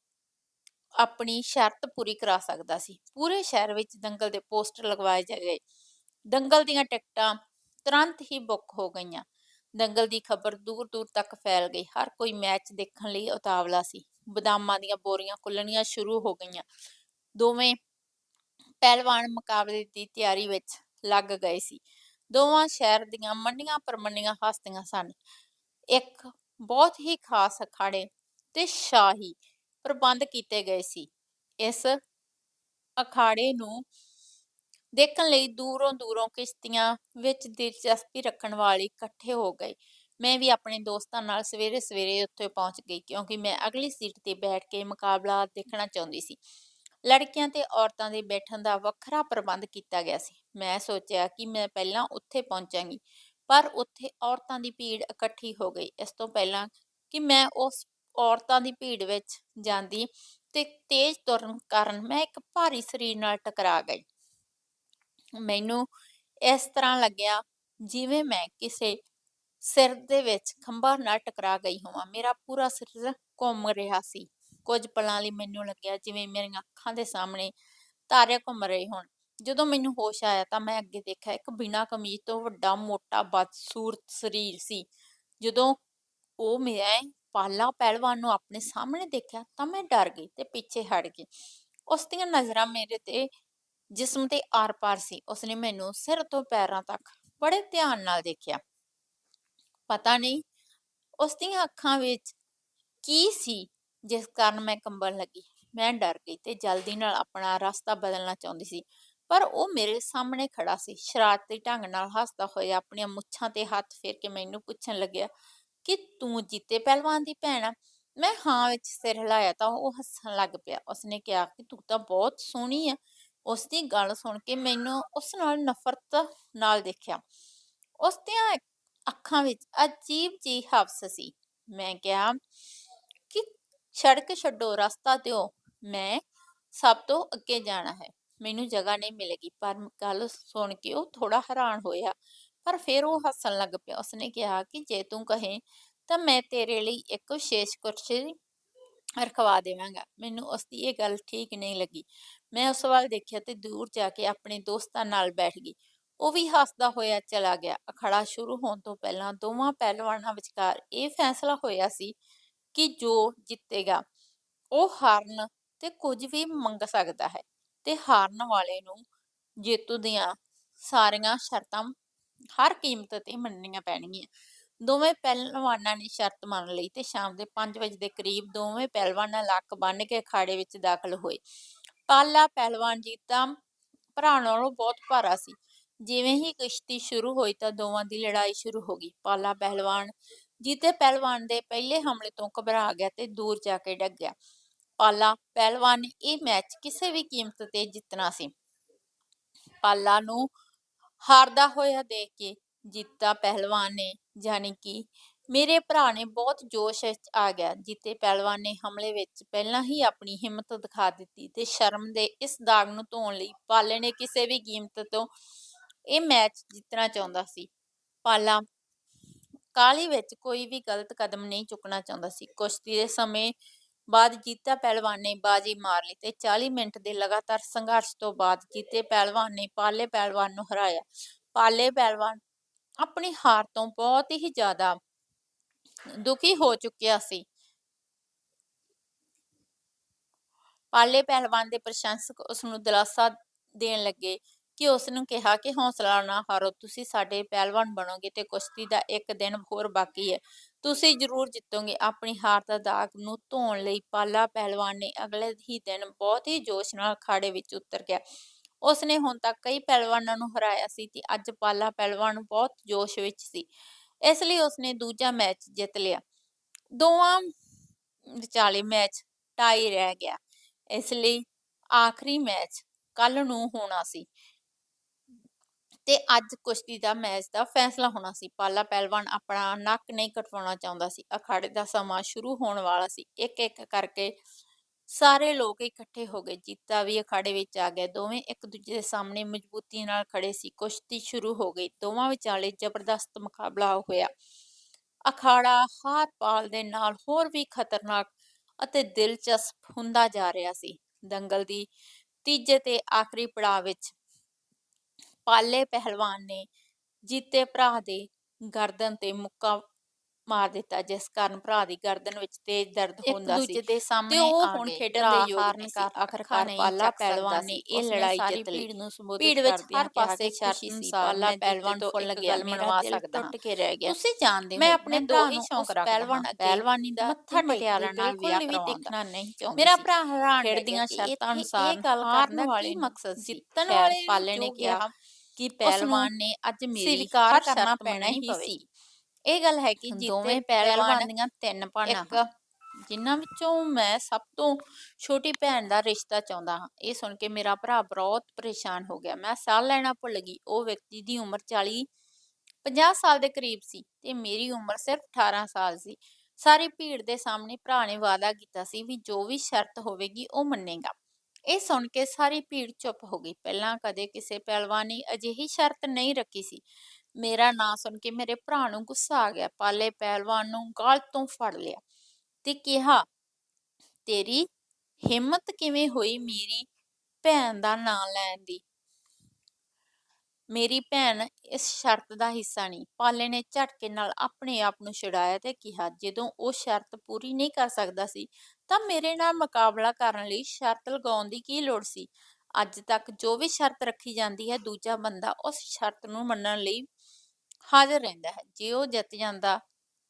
ਆਪਣੀ ਸ਼ਰਤ ਪੂਰੀ ਕਰਾ ਸਕਦਾ ਸੀ। ਪੂਰੇ ਸ਼ਹਿਰ ਵਿੱਚ ਦੰਗਲ ਦੇ ਪੋਸਟਰ ਲਗਵਾਏ ਗਏ। ਦੰਗਲ ਦੀਆਂ ਟਿਕਟਾਂ ਤੁਰੰਤ ਹੀ ਬੁੱਕ ਹੋ ਗਈਆਂ। ਦੰਗਲ ਦੀ ਖਬਰ ਦੂਰ ਦੂਰ ਤੱਕ ਫੈਲ ਗਈ। ਹਰ ਕੋਈ ਮੈਚ ਦੇਖਣ ਲਈ ਉਤਾਵਲਾ ਸੀ। ਬਦਾਮਾਂ ਦੀਆਂ ਬੋਰੀਆਂ ਖੁੱਲਣੀਆਂ ਸ਼ੁਰੂ ਹੋ ਗਈਆਂ। ਦੋਵੇਂ ਪਹਿਲਵਾਨ ਮੁਕਾਬਲੇ ਦੀ ਤਿਆਰੀ ਵਿੱਚ ਲੱਗ ਗਏ ਸੀ। ਦੋਵਾਂ ਸ਼ਹਿਰ ਦੀਆਂ ਮੰਡੀਆਂ ਪਰਮੰਡੀਆਂ ਹਸਤੀਆਂ ਸਨ। ਇੱਕ ਬਹੁਤ ਹੀ ਖਾਸ ਅਖਾੜੇ ਤੇ ਸ਼ਾਹੀ ਪ੍ਰਬੰਧ ਕੀਤੇ ਗਏ ਸੀ। ਇਸ ਅਖਾੜੇ ਨੂੰ ਦੇਖਣ ਲਈ ਦੂਰੋਂ ਦੂਰੋਂ ਕਿਸ਼ਤੀਆਂ ਵਿੱਚ ਦਿਲਚਸਪੀ ਰੱਖਣ ਵਾਲੇ ਇਕੱਠੇ ਹੋ ਗਏ। ਮੈਂ ਵੀ ਆਪਣੇ ਦੋਸਤਾਂ ਨਾਲ ਸਵੇਰੇ ਸਵੇਰੇ ਉੱਥੇ ਪਹੁੰਚ ਗਈ ਕਿਉਂਕਿ ਮੈਂ ਅਗਲੀ ਸੀਟ ਤੇ ਬੈਠ ਕੇ ਮੁਕਾਬਲਾ ਦੇਖਣਾ ਚਾਹੁੰਦੀ ਸੀ। ਲੜਕੀਆਂ ਤੇ ਔਰਤਾਂ ਦੇ ਬੈਠਣ ਦਾ ਵੱਖਰਾ ਪ੍ਰਬੰਧ ਕੀਤਾ ਗਿਆ ਸੀ। ਮੈਂ ਸੋਚਿਆ ਕਿ ਮੈਂ ਪਹਿਲਾਂ ਉੱਥੇ ਪਹੁੰਚਾਂਗੀ, ਪਰ ਉੱਥੇ ਔਰਤਾਂ ਦੀ ਭੀੜ ਇਕੱਠੀ ਹੋ ਗਈ। ਇਸ ਤੋਂ ਪਹਿਲਾਂ ਕਿ ਮੈਂ ਉਸ ਔਰਤਾਂ ਦੀ ਭੀੜ ਵਿੱਚ ਜਾਂਦੀ ਤੇ ਤੇਜ਼ ਤੁਰਨ ਕਾਰਨ ਮੈਂ ਇੱਕ ਭਾਰੀ ਸਰੀਰ ਨਾਲ ਟਕਰਾ ਗਈ। ਮੈਨੂੰ ਇਸ ਤਰ੍ਹਾਂ ਲੱਗਿਆ ਜਿਵੇਂ ਮੈਂ ਕਿਸੇ ਸਿਰ ਦੇ ਵਿੱਚ ਖੰਭਾ ਨਾਲ ਟਕਰਾ ਗਈ ਹੋਵਾਂ। ਮੇਰਾ ਪੂਰਾ ਸਰੀਰ ਘੁੰਮ ਰਿਹਾ ਸੀ। ਕੁਝ ਪਲਾਂ ਲਈ ਮੈਨੂੰ ਲੱਗਿਆ ਜਿਵੇਂ ਮੇਰੀਆਂ ਅੱਖਾਂ ਦੇ ਸਾਹਮਣੇ ਤਾਰੇ ਘੁੰਮ ਰਹੇ ਹੋਣ। ਜਦੋਂ ਮੈਨੂੰ ਹੋਸ਼ ਆਇਆ ਤਾਂ ਮੈਂ ਅੱਗੇ ਦੇਖਿਆ ਇੱਕ ਬਿਨਾ ਕਮੀਜ਼ ਤੋਂ ਵੱਡਾ ਮੋਟਾ ਬਦਸੂਰਤ ਸਰੀਰ ਸੀ। ਜਦੋਂ ਉਹ ਮੈਂ ਪਾਲਾ ਪਹਿਲਵਾਨ ਨੂੰ ਆਪਣੇ ਸਾਹਮਣੇ ਦੇਖਿਆ ਤਾਂ ਮੈਂ ਡਰ ਗਈ ਤੇ ਪਿੱਛੇ ਹਟ ਗਈ। ਉਸ ਦੀਆਂ ਨਜ਼ਰਾਂ ਮੇਰੇ ਤੇ ਜਿਸਮ ਤੇ ਆਰ-ਪਾਰ ਸੀ। ਉਸਨੇ ਮੈਨੂੰ ਸਿਰ ਤੋਂ ਪੈਰਾਂ ਤੱਕ ਬੜੇ ਧਿਆਨ ਨਾਲ ਦੇਖਿਆ। ਪਤਾ ਨਹੀਂ ਉਸ ਦੀਆਂ ਅੱਖਾਂ ਵਿੱਚ ਕੀ ਸੀ ਜਿਸ ਕਾਰਨ ਮੈਂ ਕੰਬਣ ਲੱਗੀ। ਮੈਂ ਡਰ ਗਈ ਤੇ ਜਲਦੀ ਨਾਲ ਆਪਣਾ ਰਸਤਾ ਬਦਲਣਾ ਚਾਹੁੰਦੀ ਸੀ, ਪਰ ਉਹ ਮੇਰੇ ਸਾਹਮਣੇ ਖੜਾ ਸੀ। ਸ਼ਰਾਰਤੀ ਢੰਗ ਨਾਲ ਹੱਸਦਾ ਹੋਇਆ ਆਪਣੀਆਂ ਮੁੱਛਾਂ ਤੇ ਹੱਥ ਫੇਰ ਕੇ ਮੈਨੂੰ ਪੁੱਛਣ ਲੱਗਿਆ ਕਿ ਤੂੰ ਜੀਤੇ ਪਹਿਲਵਾਨ ਦੀ ਭੈਣ ਆ। ਮੈਂ ਹਾਂ ਵਿੱਚ ਸਿਰ ਹਿਲਾਇਆ ਤਾਂ ਉਹ ਹੱਸਣ ਲੱਗ ਪਿਆ। ਉਸਨੇ ਕਿਹਾ ਕਿ ਤੂੰ ਤਾਂ ਬਹੁਤ ਸੋਹਣੀ ਆ। ਉਸ ਦੀ ਗੱਲ ਸੁਣ ਕੇ ਮੈਨੂੰ ਉਸ ਨਾਲ ਨਫ਼ਰਤ ਨਾਲ ਦੇਖਿਆ। ਉਸ ਦੀਆਂ ਅੱਖਾਂ ਵਿੱਚ ਅਜੀਬ ਜੀ ਹਵਸ ਸੀ। ਮੈਂ ਕਿਹਾ ਕਿ ਸੜਕ ਛੱਡੋ, ਰਸਤਾ ਦਿਓ। ਮੈਂ ਸਭ ਤੋਂ ਅੱਗੇ ਜਾਣਾ ਹੈ। ਮੈਨੂੰ ਜਗ੍ਹਾ ਨਹੀਂ ਮਿਲੇਗੀ। ਪਰ ਗੱਲ ਸੁਣ ਕੇ ਉਹ ਥੋੜਾ ਹੈਰਾਨ ਹੋਇਆ। ਪਰ ਫਿਰ ਉਹ ਹੱਸਣ ਲੱਗ ਪਿਆ। ਉਸਨੇ ਕਿਹਾ ਕਿ ਜੇ ਤੂੰ ਕਹੇ ਤਾਂ ਮੈਂ ਤੇਰੇ ਲਈ ਇੱਕ ਵਿਸ਼ੇਸ਼ ਕੁਰਸੀ ਰਖਵਾ ਦੇਵਾਂਗਾ। ਮੈਨੂੰ ਉਸ ਦੀ ਇਹ ਗੱਲ ਠੀਕ ਨਹੀਂ ਲੱਗੀ। ਮੈਂ ਉਸ ਵੱਲ ਦੇਖਿਆ ਤੇ ਦੂਰ ਜਾ ਕੇ ਆਪਣੇ ਦੋਸਤਾਂ ਨਾਲ ਬੈਠ ਗਈ। ਉਹ ਵੀ ਹੱਸਦਾ ਹੋਇਆ ਚਲਾ ਗਿਆ। ਅਖਾੜਾ ਸ਼ੁਰੂ ਹੋਣ ਤੋਂ ਪਹਿਲਾਂ ਦੋਵਾਂ ਪਹਿਲਵਾਨਾਂ ਵਿਚਕਾਰ ਇਹ ਫੈਸਲਾ ਹੋਇਆ ਸੀ ਕਿ ਜੋ ਜਿੱਤੇਗਾ, ਉਹ ਹਾਰਨ ਤੇ ਕੁਝ ਵੀ ਮੰਗ ਸਕਦਾ ਹੈ ਤੇ ਹਾਰਨ ਵਾਲੇ ਨੂੰ ਜੇਤੂ ਦੀਆਂ ਸਾਰੀਆਂ ਸ਼ਰਤਾਂ ਹਰ ਕੀਮਤ ਤੇ ਮੰਨਣੀਆਂ ਪੈਣਗੀਆਂ। ਦੋਵੇਂ ਪਹਿਲਵਾਨਾਂ ਨੇ ਸ਼ਰਤ ਮੰਨ ਲਈ ਤੇ ਸ਼ਾਮ ਦੇ 5 ਵਜੇ ਦੇ ਕਰੀਬ ਦੋਵੇਂ ਪਹਿਲਵਾਨਾਂ ਲੱਕ ਬੰਨ ਕੇ ਅਖਾੜੇ ਵਿੱਚ ਦਾਖਲ ਹੋਏ। ਪਾਲਾ ਪਹਿਲਵਾਨ ਜੀਤਾ ਭਰਾ ਨਾਲੋਂ ਬਹੁਤ ਭਾਰਾ ਸੀ। ਜਿਵੇਂ ਹੀ ਕਿਸ਼ਤੀ ਸ਼ੁਰੂ ਹੋਈ ਤਾਂ ਦੋਵਾਂ ਦੀ ਲੜਾਈ ਸ਼ੁਰੂ ਹੋ ਗਈ। ਪਾਲਾ ਪਹਿਲਵਾਨ ਜੀਤੇ ਪਹਿਲਵਾਨ ਦੇ ਪਹਿਲੇ ਹਮਲੇ ਤੋਂ ਘਬਰਾ ਗਿਆ ਤੇ ਦੂਰ ਜਾ ਕੇ ਡਿੱਗ ਗਿਆ ਪਾਲਾ ਪਹਿਲਵਾਨ ਨੇ ਇਹ ਮੈਚ ਕਿਸੇ ਵੀ ਕੀਮਤ ਤੇ ਜਿੱਤਣਾ ਸੀ। ਪਾਲਾ ਨੂੰ ਹਾਰਦਾ ਹੋਇਆ ਦੇਖ ਕੇ ਜੀਤਾ ਪਹਿਲਵਾਨ ਨੇ ਜਾਣੀ ਕਿ ਮੇਰੇ ਭਰਾ ਨੇ ਬਹੁਤ ਜੋਸ਼ ਵਿੱਚ ਆ ਗਿਆ ਜੀਤੇ ਪਹਿਲਵਾਨ ਨੇ ਹਮਲੇ ਵਿੱਚ ਪਹਿਲਾਂ ਹੀ ਆਪਣੀ ਹਿੰਮਤ ਦਿਖਾ ਦਿੱਤੀ ਤੇ ਸ਼ਰਮ ਦੇ ਇਸ ਦਾਗ ਨੂੰ ਧੋਣ ਲਈ ਪਾਲੇ ਨੇ ਕਿਸੇ ਵੀ ਕੀਮਤ ਤੋਂ ਇਹ ਮੈਚ ਜਿੱਤਣਾ ਚਾਹੁੰਦਾ ਸੀ। ਪਾਲਾ ਕਾਲੀ ਵਿੱਚ ਕੋਈ ਵੀ ਗਲਤ ਕਦਮ ਨਹੀਂ ਚੁੱਕਣਾ ਚਾਹੁੰਦਾ ਸੀ। ਕੁਸ਼ਤੀ ਦੇ ਸਮੇਂ ਬਾਅਦ ਜੀਤਾ ਪਹਿਲਵਾਨ ਨੇ ਬਾਜੀ ਮਾਰ ਲਈ ਤੇ 40 ਮਿੰਟ ਦੇ ਲਗਾਤਾਰ ਸੰਘਰਸ਼ ਤੋਂ ਬਾਅਦ ਜੀਤੇ ਪਹਿਲਵਾਨ ਨੇ ਪਾਲੇ ਪਹਿਲਵਾਨ ਨੂੰ ਹਰਾਇਆ। ਪਾਲੇ ਪਹਿਲਵਾਨ ਆਪਣੀ ਹਾਰ ਤੋਂ ਬਹੁਤ ਹੀ ਜ਼ਿਆਦਾ ਦੁਖੀ ਹੋ ਚੁੱਕਿਆ ਸੀ। ਪਾਲੇ ਪਹਿਲਵਾਨ ਦੇ ਪ੍ਰਸ਼ੰਸਕ ਉਸ ਨੂੰ ਦਿਲਾਸਾ ਦੇਣ ਲੱਗੇ ਕਿ ਉਸ ਨੂੰ ਕਿਹਾ ਕਿ ਹੌਸਲਾ ਨਾ ਹਾਰੋ, ਤੁਸੀਂ ਸਾਡੇ ਪਹਿਲਵਾਨ ਬਣੋਗੇ ਤੇ ਕੁਸ਼ਤੀ ਦਾ ਇੱਕ ਦਿਨ ਹੋਰ ਬਾਕੀ ਹੈ। ਤੁਸੀਂ ਜ਼ਰੂਰ ਜਿੱਤੋਗੇ। ਆਪਣੀ ਹਾਰ ਦਾ ਦਾਗ ਨੂੰ ਧੋਣ ਲਈ ਪਾਲਾ ਪਹਿਲਵਾਨ ਨੇ ਅਗਲੇ ਹੀ ਦਿਨ ਬਹੁਤ ਹੀ ਜੋਸ਼ ਨਾਲ ਅਖਾੜੇ ਵਿੱਚ ਉਤਰ ਗਿਆ। ਉਸ ਨੇ ਹੁਣ ਤੱਕ ਕਈ ਪਹਿਲਵਾਨਾਂ ਨੂੰ ਹਰਾਇਆ ਸੀ ਤੇ ਅੱਜ ਪਾਲਾ ਪਹਿਲਵਾਨ ਬਹੁਤ ਜੋਸ਼ ਵਿੱਚ ਸੀ। ਇਸ ਲਈ ਉਸ ਨੇ ਦੂਜਾ ਮੈਚ ਜਿੱਤ ਲਿਆ। ਦੋਵਾਂ ਵਿਚਾਲੇ ਮੈਚ ਟਾਈ ਰਹਿ ਗਿਆ। ਇਸ ਲਈ ਆਖਰੀ ਮੈਚ ਕੱਲ ਨੂੰ ਹੋਣਾ ਸੀ। ਤੇ ਅੱਜ ਕੁਸ਼ਤੀ ਦਾ ਮੈਚ ਦਾ ਫੈਸਲਾ ਹੋਣਾ ਸੀ। ਪਾਲਾ ਪਹਿਲਵਾਨ ਆਪਣਾ ਨੱਕ ਨਹੀਂ ਕਟਵਾਉਣਾ ਚਾਹੁੰਦਾ ਸੀ। ਅਖਾੜੇ ਦਾ ਸਮਾਂ ਸ਼ੁਰੂ ਹੋਣ ਵਾਲਾ ਸੀ। ਇੱਕ ਇੱਕ ਕਰਕੇ ਸਾਰੇ ਲੋਕ ਇਕੱਠੇ ਹੋ ਗਏ, ਜੀਤਾ ਵੀ ਅਖਾੜੇ ਵਿੱਚ ਆ ਗਿਆ, ਦੋਵੇਂ ਇੱਕ ਦੂਜੇ ਦੇ ਸਾਹਮਣੇ ਮਜ਼ਬੂਤੀ ਨਾਲ ਖੜੇ ਸੀ, ਕੁਸ਼ਤੀ ਸ਼ੁਰੂ ਹੋ ਗਈ, ਦੋਵਾਂ ਵਿਚਾਲੇ ਜ਼ਬਰਦਸਤ ਮੁਕਾਬਲਾ ਹੋਇਆ। ਅਖਾੜਾ ਹਾਰ ਪਾਲ ਦੇ ਨਾਲ ਹੋਰ ਵੀ ਖਤਰਨਾਕ ਅਤੇ ਦਿਲਚਸਪ ਹੁੰਦਾ ਜਾ ਰਿਹਾ ਸੀ। ਦੰਗਲ ਦੀ ਤੀਜੇ ਤੇ ਆਖਰੀ ਪੜਾਅ ਵਿੱਚ ਪਾਲੇ ਪਹਿਲਵਾਨ ਨੇ ਜੀਤੇ ਭਰਾ ਦੇ ਗਰਦਨ ਤੇ ਮੁੱਕਾ ਮਾਰ ਦਿੱਤਾ ਜਿਸ ਕਾਰਨ ਭਰਾ ਦੀ ਗਰਦਨ ਵਿੱਚ ਤੇਜ਼ ਦਰਦ ਇੱਕ ਹੁੰਦਾ ਸੀ ਦੂਜੇ ਦੇ ਸਾਹਮਣੇ ਤੇ ਉਹ ਆ ਹੁਣ ਗਏ। ਖੇਡਣ ਭਰਾ ਦੇ ਯੋਗ ਹਾਰਨ ਨਹੀਂ ਸੀ ਕਾਰਨ ਆਖਰਕਾਰ ਨਹੀਂ ਪਾਲਾ ਚੱਕ ਸਕਦਾ ਪਹਿਲਵਾਨ ਨੇ ਸੀ। ਇਹ ਉਸਨੇ ਲੜਾਈ ਸਾਰੀ ਜਿੱਤ ਲਈ ਭੀੜ ਨੂੰ ਸੰਬੋਧਿਤ ਭੀੜ ਵਿੱਚ ਕਰਦਿਆਂ ਹਰ ਕਿਹਾ ਪਾਸੇ ਕਿ ਸ਼ਰਤ ਖੁਸ਼ੀ ਸੀ ਅਨੁਸਾਰ ਪਾਲਾ ਮੈਂ ਪਹਿਲਵਾਨ ਤੋਂ ਫੁੱਲ ਇੱਕ ਗਿਆ ਗੱਲ ਮੇਰਾ ਮਨਵਾ ਦਿਲ ਸਕਦਾ ਟੁੱਟ ਕੇ ਰਹਿ ਗਿਆ ਤੁਸੀਂ ਜਾਣਦੇ ਮੈਂ ਹੋ ਆਪਣੇ ਮੈਂ ਦੋ ਭਰਾ ਹੀ ਨੂੰ ਸ਼ੌਂਕ ਉਸ ਰੱਖਦਾ ਪਹਿਲਵਾਨ ਹਾਂ ਅੱਗੇ ਪਹਿਲਵਾਨੀ ਦਾ ਮੱਥਾ ਤੇ ਟੇਕਦੇ ਮਟਿਆਰਾਂ ਨਾਲ ਬਿਲਕੁਲ ਵਿਆਹ ਵੀ ਕਰਵਾਉਣ ਦਾ ਦੇਖਣਾ ਨਹੀਂ ਚਾਹੁੰਦੀ ਮੇਰਾ ਸੀ। ਭਰਾ ਹੈਰਾਨ ਰਹਿ ਖੇਡ ਦੀਆਂ ਗਿਆ ਕਿ ਸ਼ਰਤਾਂ ਇੱਥੇ ਅਨੁਸਾਰ ਇਹ ਗੱਲ ਹਾਰਨ ਕਰਨ ਦਾ ਵਾਲੇ ਕੀ ਨੂੰ ਮਕਸਦ ਸੀ ਜਿੱਤਣ ਖੈਰ, ਵਾਲੇ ਪਾਲੇ ਨੇ ਜੋ ਕਿਹਾ ਕਿਹਾ ਕਿ ਉਸਨੂੰ ਪਹਿਲਵਾਨ ਨੇ ਅੱਜ ਮੇਰੀ ਸਵੀਕਾਰ ਹਰ ਕਰਨਾ ਸ਼ਰਤ ਪੈਣਾ ਮੰਨਣੀ ਹੀ ਪਵੇਗੀ ਸੀ। ਇਹ ਗੱਲ ਹੈ ਕਿ ਦੋਵੇਂ ਪਹਿਲਵਾਨ ਦੀਆਂ ਤਿੰਨ ਭੈਣਾਂ ਇੱਕ ਜਿਨ੍ਹਾਂ ਵਿੱਚੋਂ ਮੈਂ ਸਭ ਤੋਂ ਛੋਟੀ ਭੈਣ ਦਾ ਰਿਸ਼ਤਾ ਚਾਹੁੰਦਾ ਹਾਂ। ਇਹ ਸੁਣ ਕੇ ਮੇਰਾ ਭਰਾ ਬਹੁਤ ਪਰੇਸ਼ਾਨ ਹੋ ਗਿਆ। ਮੈਂ ਸਾਹ ਲੈਣਾ ਭੁੱਲ ਗਈ। ਉਹ ਵਿਅਕਤੀ ਦੀ ਉਮਰ 40 50 ਸਾਲ ਦੇ ਕਰੀਬ ਸੀ ਤੇ ਮੇਰੀ ਉਮਰ ਸਿਰਫ 18 ਸਾਲ ਸੀ। ਸਾਰੀ ਭੀੜ ਦੇ ਸਾਹਮਣੇ ਭਰਾ ਨੇ ਵਾਅਦਾ ਕੀਤਾ ਸੀ ਵੀ ਜੋ ਵੀ ਸ਼ਰਤ ਹੋਵੇਗੀ ਉਹ ਮੰਨੇਗਾ। ਇਹ ਸੁਣ ਕੇ ਸਾਰੀ ਭੀੜ ਚੁੱਪ ਹੋ ਗਈ। ਪਹਿਲਾਂ ਕਦੇ ਕਿਸੇ ਪਹਿਲਵਾਨ ਨੇ ਅਜਿਹੀ ਸ਼ਰਤ ਨਹੀਂ ਰੱਖੀ ਸੀ। ਮੇਰਾ ਨਾਂ ਸੁਣ ਕੇ ਮੇਰੇ ਭਰਾ ਨੂੰ ਗੁੱਸਾ ਆ ਗਿਆ, ਪਾਲੇ ਪਹਿਲਵਾਨ ਨੂੰ ਗਾਲ ਤੋਂ ਫੜ ਲਿਆ ਤੇ ਕਿਹਾ, ਤੇਰੀ ਹਿੰਮਤ ਕਿਵੇਂ ਹੋਈ ਮੇਰੀ ਭੈਣ ਦਾ ਨਾਂ ਲੈਣ ਦੀ? ਮੇਰੀ ਭੈਣ ਇਸ ਸ਼ਰਤ ਦਾ ਹਿੱਸਾ ਨਹੀਂ। ਪਾਲੇ ਨੇ ਝਟਕੇ ਨਾਲ ਆਪਣੇ ਆਪ ਨੂੰ ਛੁਡਾਇਆ ਤੇ ਕਿਹਾ, ਜਦੋਂ ਉਹ ਸ਼ਰਤ ਪੂਰੀ ਨਹੀਂ ਕਰ ਸਕਦਾ ਸੀ, ਤਾਂ ਮੇਰੇ ਨਾਲ ਮੁਕਾਬਲਾ ਕਰਨ ਲਈ ਸ਼ਰਤ ਲਗਾਉਣ ਦੀ ਕੀ ਲੋੜ ਸੀ? ਅੱਜ ਤੱਕ ਜੋ ਵੀ ਸ਼ਰਤ ਰੱਖੀ ਜਾਂਦੀ ਹੈ, ਦੂਜਾ ਬੰਦਾ ਉਸ ਸ਼ਰਤ ਨੂੰ ਮੰਨਣ ਲਈ ਹਾਜ਼ਰ ਰਹਿੰਦਾ ਹੈ। ਜੇ ਉਹ ਜਿੱਤ ਜਾਂਦਾ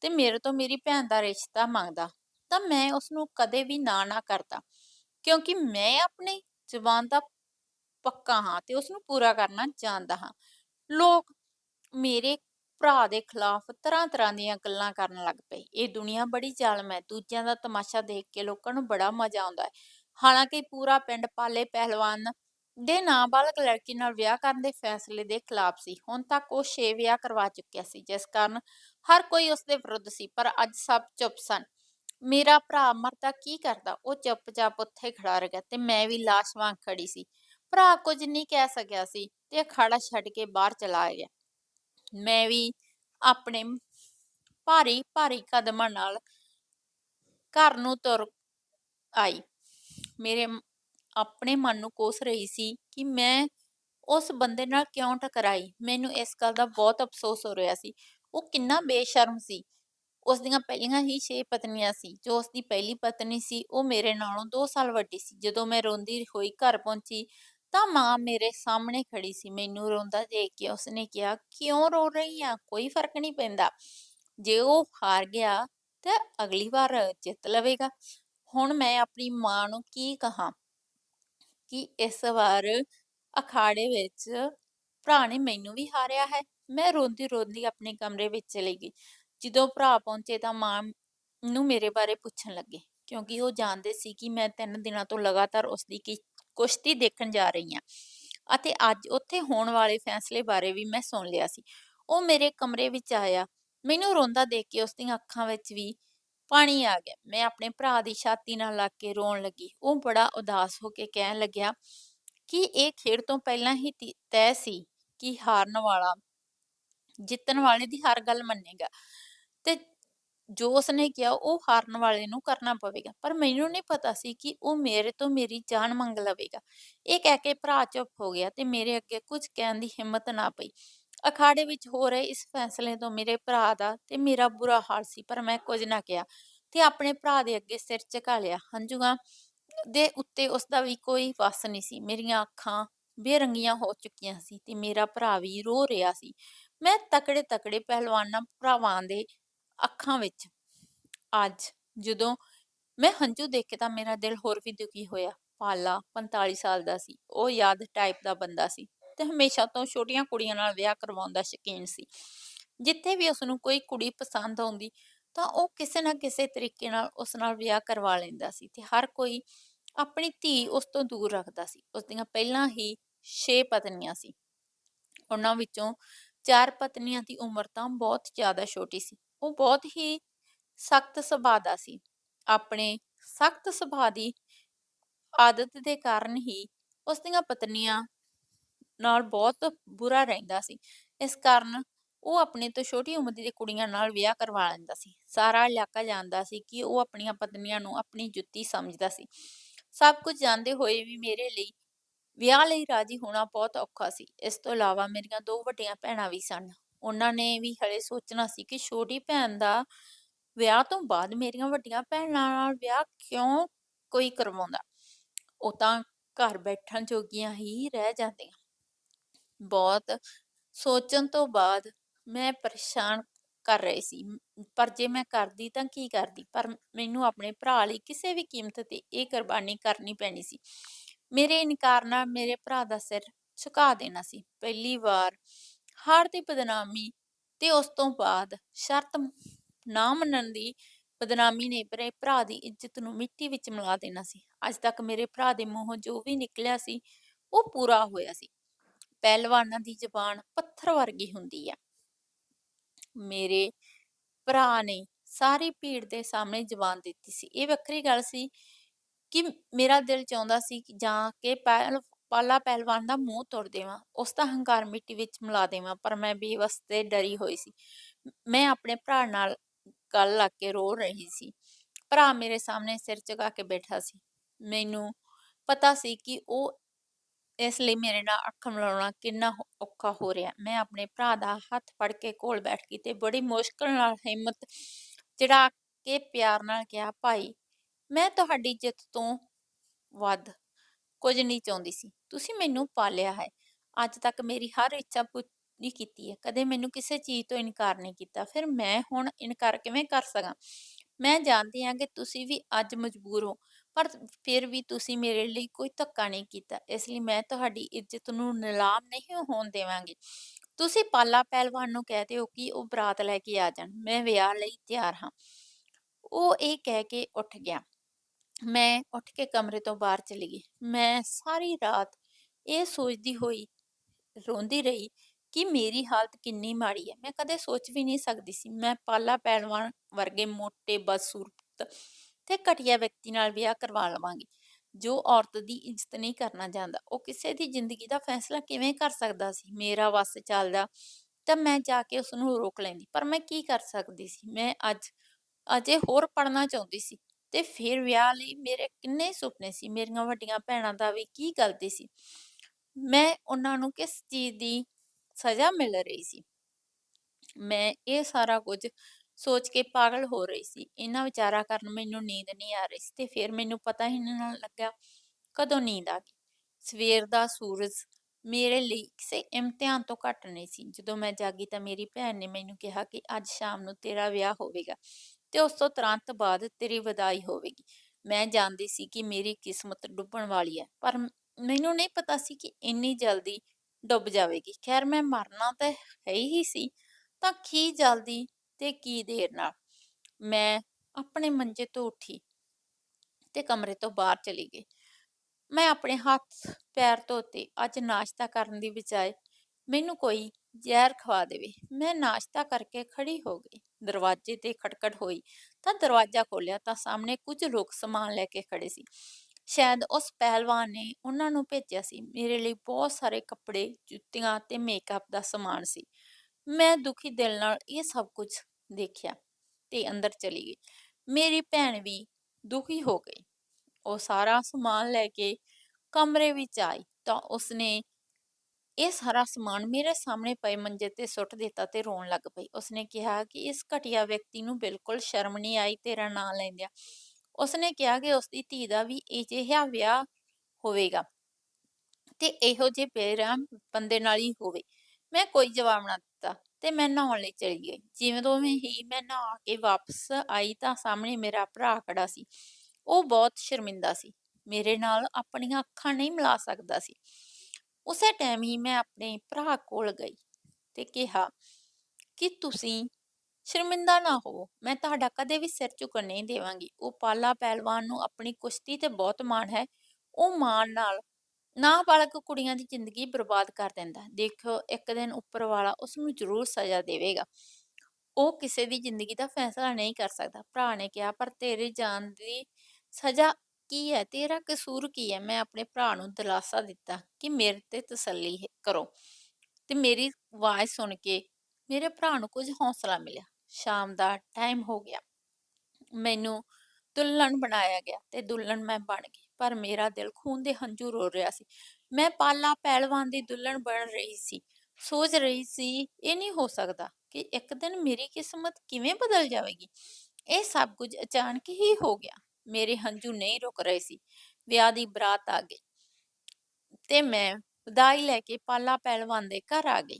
ਤੇ ਮੇਰੇ ਤੋਂ ਮੇਰੀ ਭੈਣ ਦਾ ਰਿਸ਼ਤਾ ਮੰਗਦਾ, ਤਾਂ ਮੈਂ ਉਸ ਨੂੰ ਕਦੇ ਵੀ ਨਾ ਨਾ ਕਰਦਾ। ਕਿਉਂਕਿ ਮੈਂ ਆਪਣੀ ਜ਼ੁਬਾਨ ਦਾ ਪੱਕਾ ਹਾਂ ਤੇ ਉਸ ਨੂੰ ਪੂਰਾ ਕਰਨਾ ਜਾਣਦਾ ਹਾਂ। ਲੋਕ ਮੇਰੇ ਭਰਾ ਦੇ ਖਿਲਾਫ ਤਰ੍ਹਾਂ ਤਰ੍ਹਾਂ ਦੀਆਂ ਗੱਲਾਂ ਕਰਨ ਲੱਗ ਪਏ। ਇਹ ਦੁਨੀਆ ਬੜੀ ਜ਼ਾਲਮ ਹੈ। ਦੂਜਿਆਂ ਦਾ ਤਮਾਸ਼ਾ ਦੇਖ ਕੇ ਲੋਕਾਂ ਨੂੰ ਬੜਾ ਮਜ਼ਾ ਆਉਂਦਾ ਹੈ। ਹਾਲਾਂਕਿ ਪੂਰਾ ਪਿੰਡ ਪਾਲੇ ਪਹਿਲਵਾਨ ਦੇ ਨਾਬਾਲਗ ਲੜਕੀ ਨਾਲ ਵਿਆਹ ਕਰਨ ਦੇ ਫੈਸਲੇ ਦੇ ਖਿਲਾਫ ਸੀ। ਹੁਣ ਤੱਕ ਉਹ 6 ਵਿਆਹ ਕਰਵਾ ਚੁੱਕਿਆ ਸੀ, ਜਿਸ ਕਾਰਨ ਹਰ ਕੋਈ ਉਸ ਦੇ ਵਿਰੁੱਧ ਸੀ, ਪਰ ਅੱਜ ਸਭ ਚੁੱਪ ਸਨ। ਮੇਰਾ ਭਰਾ ਮਰਦਾ ਕੀ ਕਰਦਾ? ਉਹ ਚੁੱਪਚਾਪ ਉੱਥੇ ਖੜਾ ਰਹਿ ਤੇ ਮੈਂ ਵੀ ਲਾਸ਼ ਵਾਂਗ ਖੜੀ ਸੀ। ਭਰਾ ਕੁਝ ਨਹੀਂ ਕਹਿ ਸਕਿਆ ਸੀ ਤੇ ਅਖਾੜਾ ਛੱਡ ਕੇ ਬਾਹਰ ਚਲਾ ਗਿਆ। ਮੈਂ ਵੀ ਆਪਣੇ ਭਾਰੀ ਭਾਰੀ ਕਦਮਾਂ ਨਾਲ ਘਰ ਨੂੰ ਤੁਰ ਆਈ। ਮੇਰੇ ਆਪਣੇ ਮਨ ਨੂੰ ਕੋਸ ਰਹੀ ਸੀ ਕਿ ਮੈਂ ਉਸ ਬੰਦੇ ਨਾਲ ਕਿਉਂ ਟਕਰਾਈ ਮੈਨੂੰ ਇਸ ਗੱਲ ਦਾ ਬਹੁਤ ਅਫਸੋਸ ਹੋ ਰਿਹਾ ਸੀ। ਉਹ ਕਿੰਨਾ ਬੇਸ਼ਰਮ ਸੀ। ਉਸ ਦੀਆਂ ਪਹਿਲੀਆਂ ਹੀ 6 ਪਤਨੀਆਂ ਸੀ। ਜੋ ਉਸ ਦੀ ਪਹਿਲੀ ਪਤਨੀ ਸੀ, ਉਹ ਮੇਰੇ ਨਾਲੋਂ 2 ਸਾਲ ਵੱਡੀ ਸੀ। ਜਦੋਂ ਮੈਂ ਰੋਂਦੀ ਹੋਈ ਘਰ ਪਹੁੰਚੀ, ਤਾਂ ਮਾਂ ਮੇਰੇ ਸਾਹਮਣੇ ਖੜੀ ਸੀ। ਮੈਨੂੰ ਰੋਂਦਾ ਦੇਖ ਕੇ ਉਸਨੇ ਕਿਹਾ, ਕਿਉਂ ਰੋ ਰਹੀ ਆ? ਕੋਈ ਫ਼ਰਕ ਨਹੀਂ ਪੈਂਦਾ। ਜੇ ਉਹ ਹਾਰ ਗਿਆ, ਤਾਂ ਅਗਲੀ ਵਾਰ ਜਿੱਤ ਲਵੇਗਾ। ਹੁਣ ਮੈਂ ਆਪਣੀ ਮਾਂ ਨੂੰ ਕੀ ਕਹਾਂ? ਕਿ ਇਸ ਵਾਰ ਅਖਾੜੇ ਵਿੱਚ ਭਰਾ ਨੇ ਮੈਨੂੰ ਵੀ ਹਾਰਿਆ ਹੈ। ਮੈਂ ਰੋਂਦੀ ਰੋਂਦੀ ਆਪਣੇ ਕਮਰੇ ਵਿੱਚ ਚਲੀ ਗਈ। ਜਦੋਂ ਭਰਾ ਪਹੁੰਚੇ ਤਾਂ ਮਾਂ ਨੂੰ ਮੇਰੇ ਬਾਰੇ ਪੁੱਛਣ ਲੱਗੇ, ਕਿਉਂਕਿ ਉਹ ਜਾਣਦੇ ਸੀ ਕਿ ਮੈਂ ਤਿੰਨ ਦਿਨਾਂ ਤੋਂ ਲਗਾਤਾਰ ਉਸ ਦੀ ਕੁਸ਼ਤੀ ਦੇਖਣ ਜਾ ਰਹੀ ਹਾਂ ਅਤੇ ਅੱਜ ਉੱਥੇ ਹੋਣ ਵਾਲੇ ਫੈਸਲੇ ਬਾਰੇ ਵੀ ਮੈਂ ਸੁਣ ਲਿਆ ਸੀ। ਉਹ ਮੇਰੇ ਕਮਰੇ ਵਿੱਚ ਆਇਆ। ਮੈਨੂੰ ਰੋਂਦਾ ਦੇਖ ਕੇ ਉਸ ਦੀਆਂ ਅੱਖਾਂ ਵਿੱਚ ਵੀ ਪਾਣੀ ਆ ਗਿਆ। ਮੈਂ ਆਪਣੇ ਭਰਾ ਦੀ ਛਾਤੀ ਨਾਲ ਲੱਗ ਕੇ ਰੋਣ ਲੱਗੀ। ਉਹ ਬੜਾ ਉਦਾਸ ਹੋ ਕੇ ਕਹਿਣ ਲੱਗਿਆ ਕਿ ਇਹ ਖੇਡ ਤੋਂ ਪਹਿਲਾਂ ਹੀ ਤੈਅ ਸੀ ਕਿ ਹਾਰਨ ਵਾਲਾ, ਜਿੱਤਣ ਵਾਲੇ ਦੀ ਹਰ ਗੱਲ ਮੰਨੇਗਾ ਤੇ ਜੋ ਉਸਨੇ ਕਿਹਾ ਉਹ ਹਾਰਨ ਵਾਲੇ ਨੂੰ ਕਰਨਾ ਪਵੇਗਾ। ਪਰ ਮੈਨੂੰ ਨਹੀਂ ਪਤਾ ਸੀ ਕਿ ਉਹ ਮੇਰੇ ਤੋਂ ਮੇਰੀ ਜਾਨ ਮੰਗ ਲਵੇਗਾ। ਇਹ ਕਹਿ ਕੇ ਭਰਾ ਚੁੱਪ ਹੋ ਗਿਆ ਤੇ ਮੇਰੇ ਅੱਗੇ ਕੁਝ ਕਹਿਣ ਦੀ ਹਿੰਮਤ ਨਾ ਪਈ। ਅਖਾੜੇ ਵਿੱਚ ਹੋ ਰਹੇ ਇਸ ਫੈਸਲੇ ਤੋਂ ਮੇਰੇ ਭਰਾ ਦਾ ਤੇ ਮੇਰਾ ਬੁਰਾ ਹਾਲ ਸੀ, ਪਰ ਮੈਂ ਕੁਝ ਨਾ ਕਿਹਾ ਤੇ ਆਪਣੇ ਭਰਾ ਦੇ ਅੱਗੇ ਸਿਰ ਝੁਕਾ ਲਿਆ। ਹੰਝੂਆਂ ਦੇ ਉੱਤੇ ਉਸ ਦਾ ਵੀ ਕੋਈ ਵਸ ਨਹੀਂ ਸੀ। ਮੇਰੀਆਂ ਅੱਖਾਂ ਬੇਰੰਗੀਆਂ ਹੋ ਚੁੱਕੀਆਂ ਸੀ ਤੇ ਮੇਰਾ ਭਰਾ ਵੀ ਰੋ ਰਿਹਾ ਸੀ। ਮੈਂ ਤਕੜੇ ਤਕੜੇ ਪਹਿਲਵਾਨਾਂ ਭਰਾਵਾਂ ਦੇ ਅੱਖਾਂ ਵਿੱਚ ਅੱਜ ਜਦੋਂ ਮੈਂ ਹੰਝੂ ਦੇਖੇ ਤਾਂ ਮੇਰਾ ਦਿਲ ਹੋਰ ਵੀ ਦੁਖੀ ਹੋਇਆ। ਪਾਲਾ 45 ਸਾਲ ਦਾ ਸੀ। ਉਹ ਯਾਦ ਟਾਈਪ ਦਾ ਬੰਦਾ ਸੀ। ਤੇ ਹਮੇਸ਼ਾ ਤੋਂ ਛੋਟੀਆਂ ਕੁੜੀਆਂ ਨਾਲ ਵਿਆਹ ਕਰਵਾਉਣ ਦਾ ਸ਼ੌਕੀਨ ਸੀ। ਜਿੱਥੇ ਵੀ ਉਸ ਨੂੰ ਕੋਈ ਕੁੜੀ ਪਸੰਦ ਆਉਂਦੀ, ਤਾਂ ਉਹ ਕਿਸੇ ਨਾ ਕਿਸੇ ਤਰੀਕੇ ਨਾਲ ਉਸ ਨਾਲ ਵਿਆਹ ਕਰਵਾ ਲੈਂਦਾ ਸੀ ਤੇ ਹਰ ਕੋਈ ਆਪਣੀ ਧੀ ਉਸ ਤੋਂ ਦੂਰ ਰੱਖਦਾ ਸੀ। ਉਸ ਦੀਆਂ ਪਹਿਲਾਂ ਹੀ 6 ਪਤਨੀਆਂ ਸੀ। ਉਹਨਾਂ ਵਿੱਚੋਂ ਚਾਰ ਪਤਨੀਆਂ ਦੀ ਉਮਰ ਤਾਂ ਬਹੁਤ ਜ਼ਿਆਦਾ ਛੋਟੀ ਸੀ। ਉਹ ਬਹੁਤ ਹੀ ਸਖਤ ਸੁਭਾਅ ਦਾ ਸੀ। ਆਪਣੇ ਸਖਤ ਸੁਭਾਅ ਦੀ ਆਦਤ ਦੇ ਕਾਰਨ ਹੀ ਉਸ ਦੀਆਂ ਪਤਨੀਆਂ ਨਾਲ ਬਹੁਤ ਬੁਰਾ ਰਹਿੰਦਾ ਸੀ। ਇਸ ਕਾਰਨ ਉਹ ਆਪਣੇ ਤੋਂ ਛੋਟੀ ਉਮਰ ਦੀ ਕੁੜੀਆਂ ਨਾਲ ਵਿਆਹ ਕਰਵਾ ਲੈਂਦਾ ਸੀ। ਸਾਰਾ ਇਲਾਕਾ ਜਾਣਦਾ ਸੀ ਕਿ ਉਹ ਆਪਣੀਆਂ ਪਤਨੀਆਂ ਨੂੰ ਆਪਣੀ ਜੁੱਤੀ ਸਮਝਦਾ ਸੀ। ਸਭ ਕੁਝ ਜਾਣਦੇ ਹੋਏ ਵੀ ਮੇਰੇ ਲਈ ਵਿਆਹ ਲਈ ਰਾਜੀ ਹੋਣਾ ਬਹੁਤ ਔਖਾ ਸੀ। ਇਸ ਤੋਂ ਇਲਾਵਾ ਮੇਰੀਆਂ ਦੋ ਵੱਡੀਆਂ ਭੈਣਾਂ ਵੀ ਸਨ। ਉਹਨਾਂ ਨੇ ਵੀ ਹਲੇ ਸੋਚਣਾ ਸੀ ਕਿ ਛੋਟੀ ਭੈਣ ਦਾ ਵਿਆਹ ਤੋਂ ਬਾਅਦ ਮੇਰੀਆਂ ਵੱਡੀਆਂ ਭੈਣਾਂ ਨਾਲ ਵਿਆਹ ਕਿਉਂ ਕੋਈ ਕਰਵਾਉਂਦਾ। ਉਹ ਤਾਂ ਘਰ ਬੈਠਣ ਜੋਗੀਆਂ ਹੀ ਰਹਿ ਜਾਂਦੀਆਂ। ਬਹੁਤ ਸੋਚਣ ਤੋਂ ਬਾਅਦ ਮੈਂ ਪਰੇਸ਼ਾਨ ਕਰ ਰਹੀ ਸੀ। ਪਰ ਜੇ ਮੈਂ ਕਰਦੀ ਤਾਂ ਕੀ ਕਰਦੀ? ਪਰ ਮੈਨੂੰ ਆਪਣੇ ਭਰਾ ਲਈ ਕਿਸੇ ਵੀ ਕੀਮਤ ਤੇ ਇਹ ਕੁਰਬਾਨੀ ਕਰਨੀ ਪੈਣੀ ਸੀ। ਮੇਰੇ ਇਨਕਾਰ ਨਾਲ ਮੇਰੇ ਭਰਾ ਦਾ ਸਿਰ ਝੁਕਾ ਦੇਣਾ ਸੀ। ਪਹਿਲੀ ਵਾਰ ਹਾਰ ਦੀ ਬਦਨਾਮੀ ਤੇ ਉਸ ਤੋਂ ਬਾਅਦ ਸ਼ਰਤ ਨਾ ਮੰਨਣ ਦੀ ਬਦਨਾਮੀ ਨੇ ਮੇਰੇ ਭਰਾ ਦੀ ਇੱਜ਼ਤ ਨੂੰ ਮਿੱਟੀ ਵਿੱਚ ਮਿਲਾ ਦੇਣਾ ਸੀ। ਅੱਜ ਤੱਕ ਮੇਰੇ ਭਰਾ ਦੇ ਮੂੰਹੋਂ ਜੋ ਵੀ ਨਿਕਲਿਆ ਸੀ, ਉਹ ਪੂਰਾ ਹੋਇਆ ਸੀ। ਪਹਿਲਵਾਨਾਂ ਦੀ ਜ਼ਬਾਨ ਪੱਥਰ ਵਰਗੀ ਹੁੰਦੀ ਹੈ ਮੇਰੇ ਭਰਾ ਨੇ ਸਾਰੀ ਭੀੜ ਦੇ ਸਾਹਮਣੇ ਜ਼ਬਾਨ ਦਿੱਤੀ ਸੀ। ਇਹ ਵੱਖਰੀ ਗੱਲ ਸੀ ਕਿ ਮੇਰਾ ਦਿਲ ਚਾਹੁੰਦਾ ਸੀ ਕਿ ਜਾਂ ਕਿ ਪਹਿਲ, ਪਾਲਾ ਪਹਿਲਵਾਨ ਦਾ ਮੂੰਹ ਤੋੜ ਦੇਵਾਂ, ਉਸ ਦਾ ਹੰਕਾਰ ਮਿੱਟੀ ਵਿੱਚ ਮਿਲਾ ਦੇਵਾਂ, ਪਰ ਮੈਂ ਬੇਵਸ ਤੇ ਡਰੀ ਹੋਈ ਸੀ। ਮੈਂ ਆਪਣੇ ਭਰਾ ਨਾਲ ਗੱਲ ਲਾ ਕੇ ਰੋ ਰਹੀ ਸੀ। ਭਰਾ ਮੇਰੇ ਸਾਹਮਣੇ ਸਿਰ ਝੁਕਾ ਕੇ ਬੈਠਾ ਸੀ। ਮੈਨੂੰ ਪਤਾ ਸੀ ਕਿ ਉਹ ਇਸ ਲਈ ਮੇਰੇ ਨਾਲ ਅੱਖ ਮਿਲਾਉਣਾ ਕਿੰਨਾ ਔਖਾ ਹੋ ਰਿਹਾ। ਮੈਂ ਆਪਣੇ ਭਰਾ ਦਾ ਹੱਥ ਫੜ ਕੇ ਕੋਲ ਬੈਠ ਗਈ ਤੇ ਬੜੀ ਮੁਸ਼ਕਲ ਨਾਲ ਹਿੰਮਤ ਚੜਾ ਕੇ ਪਿਆਰ ਨਾਲ ਕਿਹਾ, ਭਾਈ, ਮੈਂ ਤੁਹਾਡੀ ਜਿੱਤ ਤੋਂ ਵੱਧ ਕੁਝ ਨਹੀਂ ਚਾਹੁੰਦੀ ਸੀ। ਤੁਸੀਂ ਮੈਨੂੰ ਪਾਲਿਆ ਹੈ। ਅੱਜ ਤੱਕ ਮੇਰੀ ਹਰ ਇੱਛਾ ਪੂਰੀ ਕੀਤੀ ਹੈ। ਕਦੇ ਮੈਨੂੰ ਕਿਸੇ ਚੀਜ਼ ਤੋਂ ਇਨਕਾਰ ਨਹੀਂ ਕੀਤਾ। ਫਿਰ ਮੈਂ ਹੁਣ ਇਨਕਾਰ ਕਿਵੇਂ ਕਰ ਸਕਾਂ? ਮੈਂ ਜਾਣਦੀ ਹਾਂ ਕਿ ਤੁਸੀਂ ਵੀ ਅੱਜ ਮਜਬੂਰ ਹੋ, ਪਰ ਫਿਰ ਵੀ ਤੁਸੀਂ ਮੇਰੇ ਲਈ ਕੋਈ ਧੱਕਾ ਨਹੀਂ ਕੀਤਾ, ਇਸ ਲਈ ਮੈਂ ਤੁਹਾਡੀ ਇੱਜ਼ਤ ਨੂੰ ਨਿਲਾਮ ਨਹੀਂ ਹੋਣ ਦੇਵਾਂਗੀ। ਤੁਸੀਂ ਪਾਲਾ ਪਹਿਲਵਾਨ ਨੂੰ ਕਹਿ ਦਿਓ ਕਿ ਉਹ ਬਰਾਤ ਲੈ ਕੇ ਆ ਜਾਣ, ਮੈਂ ਵਿਆਹ ਲਈ ਤਿਆਰ ਹਾਂ। ਉਹ ਇਹ ਕਹਿ ਕੇ ਉੱਠ ਗਿਆ। ਮੈਂ ਉੱਠ ਕੇ ਕਮਰੇ ਤੋਂ ਬਾਹਰ ਚਲੀ ਗਈ। ਮੈਂ ਸਾਰੀ ਰਾਤ ਇਹ ਸੋਚਦੀ ਹੋਈ ਰੋਂਦੀ ਰਹੀ ਕਿ ਮੇਰੀ ਹਾਲਤ ਕਿੰਨੀ ਮਾੜੀ ਹੈ। ਮੈਂ ਕਦੇ ਸੋਚ ਵੀ ਨਹੀਂ ਸਕਦੀ ਸੀ। ਮੈਂ ਪਾਲਾ ਪਹਿਲਵਾਨ ਵਰਗੇ ਮੋਟੇ ਬਦਸੂਰਤ ਤੇ ਘਟੀਆ ਵਿਅਕਤੀ ਨਾਲ ਵਿਆਹ ਕਰਵਾ ਲਵਾਂਗੀ। ਜੋ ਔਰਤ ਦੀ ਇੱਜ਼ਤ ਨਹੀਂ ਕਰਨਾ ਚਾਹੁੰਦਾ, ਉਹ ਕਿਸੇ ਦੀ ਜ਼ਿੰਦਗੀ ਦਾ ਫੈਸਲਾ ਕਿਵੇਂ ਕਰ ਸਕਦਾ ਸੀ? ਮੇਰਾ ਵੱਸ ਚੱਲਦਾ ਤਾਂ ਮੈਂ ਜਾ ਕੇ ਉਸ ਨੂੰ ਰੋਕ ਲੈਂਦੀ। ਪਰ ਮੈਂ ਕੀ ਕਰ ਸਕਦੀ ਸੀ? ਮੈਂ ਅੱਜ, ਅਜੇ ਹੋਰ ਪੜਨਾ ਚਾਹੁੰਦੀ ਸੀ ਤੇ ਫਿਰ ਵਿਆਹ ਲਈ ਮੇਰੇ ਕਿੰਨੇ ਸੁਪਨੇ ਸੀ? ਮੇਰੀਆਂ ਵੱਡੀਆਂ ਭੈਣਾਂ ਦਾ ਵੀ ਕੀ ਗਲਤੀ ਸੀ? ਮੈਂ ਉਹਨਾਂ ਨੂੰ ਕਿਸ ਚੀਜ਼ ਦੀ ਸਜ਼ਾ ਮਿਲ ਰਹੀ ਸੀ ਮੈਂ ਇਹ ਸਾਰਾ ਕੁਝ ਸੋਚ ਕੇ ਪਾਗਲ ਹੋ ਰਹੀ ਸੀ ਇਹਨਾਂ ਵਿਚਾਰਾਂ ਕਰਨ ਮੈਨੂੰ ਨੀਂਦ ਨਹੀਂ ਆ ਰਹੀ ਸੀ ਤੇ ਫਿਰ ਮੈਨੂੰ ਪਤਾ ਹੀ ਨਹੀਂ ਲੱਗਾ ਕਦੋਂ ਨੀਂਦ ਆ ਗਈ ਸਵੇਰ ਦਾ ਸੂਰਜ ਮੇਰੇ ਲਈ ਕਿਸੇ ਇਮਤਿਹਾਨ ਤੋਂ ਘੱਟ ਨਹੀਂ ਸੀ ਜਦੋਂ ਮੈਂ ਜਾਗੀ ਤਾਂ ਮੇਰੀ ਭੈਣ ਨੇ ਮੈਨੂੰ ਕਿਹਾ ਕਿ ਅੱਜ ਸ਼ਾਮ ਨੂੰ ਤੇਰਾ ਵਿਆਹ ਹੋਵੇਗਾ ਤੇ ਉਸ ਤੋਂ ਤੁਰੰਤ ਬਾਅਦ ਤੇਰੀ ਵਿਦਾਈ ਹੋਵੇਗੀ ਮੈਂ ਜਾਣਦੀ ਸੀ ਕਿ ਮੇਰੀ ਕਿਸਮਤ ਡੁੱਬਣ ਵਾਲੀ ਹੈ ਪਰ ਮੈਨੂੰ ਨਹੀਂ ਪਤਾ ਸੀ ਕਿ ਇੰਨੀ ਜਲਦੀ ਡੁੱਬ ਜਾਵੇਗੀ। ਖੈਰ, ਮੈਂ ਮਰਨਾ ਤਾਂ ਹੈ ਹੀ ਸੀ, ਤਾਂ ਕੀ ਜਲਦੀ ਤੇ ਕੀ ਦੇਰ ਨਾਲ। ਮੈਂ ਆਪਣੇ ਮੰਜੇ ਤੋਂ ਉੱਠੀ ਤੇ ਕਮਰੇ ਤੋਂ ਬਾਹਰ ਚਲੀ ਗਈ। ਮੈਂ ਆਪਣੇ ਹੱਥ ਪੈਰ ਧੋਤੇ ਅੱਜ ਨਾਸ਼ਤਾ ਕਰਨ ਦੀ ਬਜਾਏ ਮੈਨੂੰ ਕੋਈ ਜ਼ਹਿਰ ਖਵਾ ਦੇਵੇ। ਮੈਂ ਨਾਸ਼ਤਾ ਕਰਕੇ ਖੜੀ ਹੋ ਗਈ। ਦਰਵਾਜ਼ੇ ਤੇ ਖਟਖਟ ਹੋਈ ਤਾਂ ਦਰਵਾਜ਼ਾ ਖੋਲ੍ਹਿਆ ਤਾਂ ਸਾਹਮਣੇ ਕੁਝ ਲੋਕ ਸਮਾਨ ਲੈ ਕੇ ਖੜੇ ਸੀ। ਸ਼ਾਇਦ ਉਸ ਪਹਿਲਵਾਨ ਨੇ ਉਹਨਾਂ ਨੂੰ ਭੇਜਿਆ ਸੀ। ਮੇਰੇ ਲਈ ਬਹੁਤ ਸਾਰੇ ਕੱਪੜੇ, ਜੁੱਤੀਆਂ ਤੇ ਮੇਕਅਪ ਦਾ ਸਮਾਨ ਸੀ। ਮੈਂ ਦੁਖੀ ਦਿਲ ਨਾਲ ਇਹ ਸਭ ਕੁਝ ਦੇਖਿਆ ਤੇ ਅੰਦਰ ਚਲੀ ਗਈ। ਮੇਰੀ ਭੈਣ ਵੀ ਦੁਖੀ ਹੋ ਗਈ। ਉਹ ਸਾਰਾ ਸਮਾਨ ਲੈ ਕੇ ਕਮਰੇ ਵਿੱਚ ਆਈ ਤਾਂ ਉਸਨੇ ਇਹ ਸਾਰਾ ਸਮਾਨ ਮੇਰੇ ਸਾਹਮਣੇ ਪਏ ਮੰਜੇ ਤੇ ਸੁੱਟ ਦਿੱਤਾ ਤੇ ਰੋਣ ਲੱਗ ਪਈ। ਉਸਨੇ ਕਿਹਾ ਕਿ ਇਸ ਘਟੀਆ ਵਿਅਕਤੀ ਨੂੰ ਬਿਲਕੁਲ ਸ਼ਰਮ ਨਹੀਂ ਆਈ, ਤੇਰਾ ਨਾਂ ਲੈਂਦਿਆਂ। ਉਸਨੇ ਕਿਹਾ ਕਿ ਉਸਦੀ ਧੀ ਦਾ ਵੀ ਅਜਿਹਾ ਵਿਆਹ ਹੋਵੇਗਾ ਤੇ ਇਹੋ ਜਿਹੇ ਬੇਰਹਿਮ ਬੰਦੇ ਨਾਲ ਹੀ ਹੋਵੇ। ਮੈਂ ਕੋਈ ਜਵਾਬ ਨਾ ਦਿੱਤਾ ਤੇ ਮੈਂ ਨਹਾਉਣ ਲਈ ਚਲੀ ਗਈ। ਜਿਵੇਂ ਦੋਵੇਂ ਹੀ ਮੈਂ ਨਹਾ ਕੇ ਵਾਪਸ ਆਈ ਤਾਂ ਸਾਹਮਣੇ ਮੇਰਾ ਭਰਾ ਖੜਾ ਸੀ। ਉਹ ਬਹੁਤ ਸ਼ਰਮਿੰਦਾ ਸੀ। ਮੇਰੇ ਨਾਲ ਆਪਣੀਆਂ ਅੱਖਾਂ ਨਹੀਂ ਮਿਲਾ ਸਕਦਾ ਸੀ। ਉਸੇ ਟਾਈਮ ਹੀ ਮੈਂ ਆਪਣੇ ਭਰਾ ਕੋਲ ਗਈ ਤੇ ਕਿਹਾ ਕਿ ਤੁਸੀਂ ਸ਼ਰਮਿੰਦਾ ਨਾ ਹੋਵੋ। ਮੈਂ ਤੁਹਾਡਾ ਕਦੇ ਵੀ ਸਿਰ ਝੁਕਣ ਨਹੀਂ ਦੇਵਾਂਗੀ। ਉਹ ਪਾਲਾ ਪਹਿਲਵਾਨ ਨੂੰ ਆਪਣੀ ਕੁਸ਼ਤੀ ਤੇ ਬਹੁਤ ਮਾਣ ਹੈ। ਉਹ ਮਾਣ ਨਾਲ ਨਾ ਨਾਬਾਲਗ ਕੁੜੀਆਂ ਦੀ ਜ਼ਿੰਦਗੀ ਬਰਬਾਦ ਕਰ ਦਿੰਦਾ। ਹੈ। ਦੇਖੋ, ਇੱਕ ਦਿਨ ਉੱਪਰ ਵਾਲਾ ਉਸ ਨੂੰ ਜ਼ਰੂਰ ਸਜ਼ਾ ਦੇਵੇਗਾ। ਉਹ ਕਿਸੇ ਦੀ ਜ਼ਿੰਦਗੀ ਦਾ ਫੈਸਲਾ ਨਹੀਂ ਕਰ ਸਕਦਾ। ਭਰਾ ਨੇ ਕਿਹਾ, ਪਰ ਤੇਰੇ ਜਾਨ ਦੀ ਸਜ਼ਾ ਕੀ ਹੈ? ਤੇਰਾ ਕਸੂਰ ਕੀ ਹੈ? ਮੈਂ ਆਪਣੇ ਭਰਾ ਨੂੰ ਦਿਲਾਸਾ ਦਿੱਤਾ ਕਿ ਮੇਰੇ ਤੇ ਤਸੱਲੀ ਕਰੋ। ਤੇ ਮੇਰੀ ਆਵਾਜ਼ ਸੁਣ ਕੇ ਮੇਰੇ ਭਰਾ ਨੂੰ ਕੁਝ ਹੌਸਲਾ ਮਿਲਿਆ। ਸ਼ਾਮ ਦਾ ਟਾਈਮ ਹੋ ਗਿਆ। ਮੈਨੂੰ ਦੁਲਹਨ ਬਣਾਇਆ ਗਿਆ ਤੇ ਦੁਲਹਨ ਮੈਂ ਬਣ ਗਈ, ਪਰ ਮੇਰਾ ਦਿਲ ਖੂਨ ਦੇ ਹੰਝੂ ਰੋ ਰਿਹਾ ਸੀ। ਮੈਂ ਪਾਲਾ ਪਹਿਲਵਾਨ ਦੀ ਦੁਲਹਨ ਬਣ ਰਹੀ ਸੀ। ਸੋਚ ਰਹੀ ਸੀ, ਇਹ ਨਹੀਂ ਹੋ ਸਕਦਾ ਕਿ ਇੱਕ ਦਿਨ ਮੇਰੀ ਕਿਸਮਤ ਕਿਵੇਂ ਬਦਲ ਜਾਵੇਗੀ। ਇਹ ਸਭ ਕੁਝ ਅਚਾਨਕ ਹੀ ਹੋ ਗਿਆ। ਮੇਰੇ ਹੰਝੂ ਨਹੀਂ ਰੁਕ ਰਹੇ ਸੀ। ਵਿਆਹ ਦੀ ਬਰਾਤ ਆ ਗਈ ਤੇ ਮੈਂ ਵਿਦਾਈ ਲੈ ਕੇ ਪਾਲਾ ਪਹਿਲਵਾਨ ਦੇ ਘਰ ਆ ਗਈ।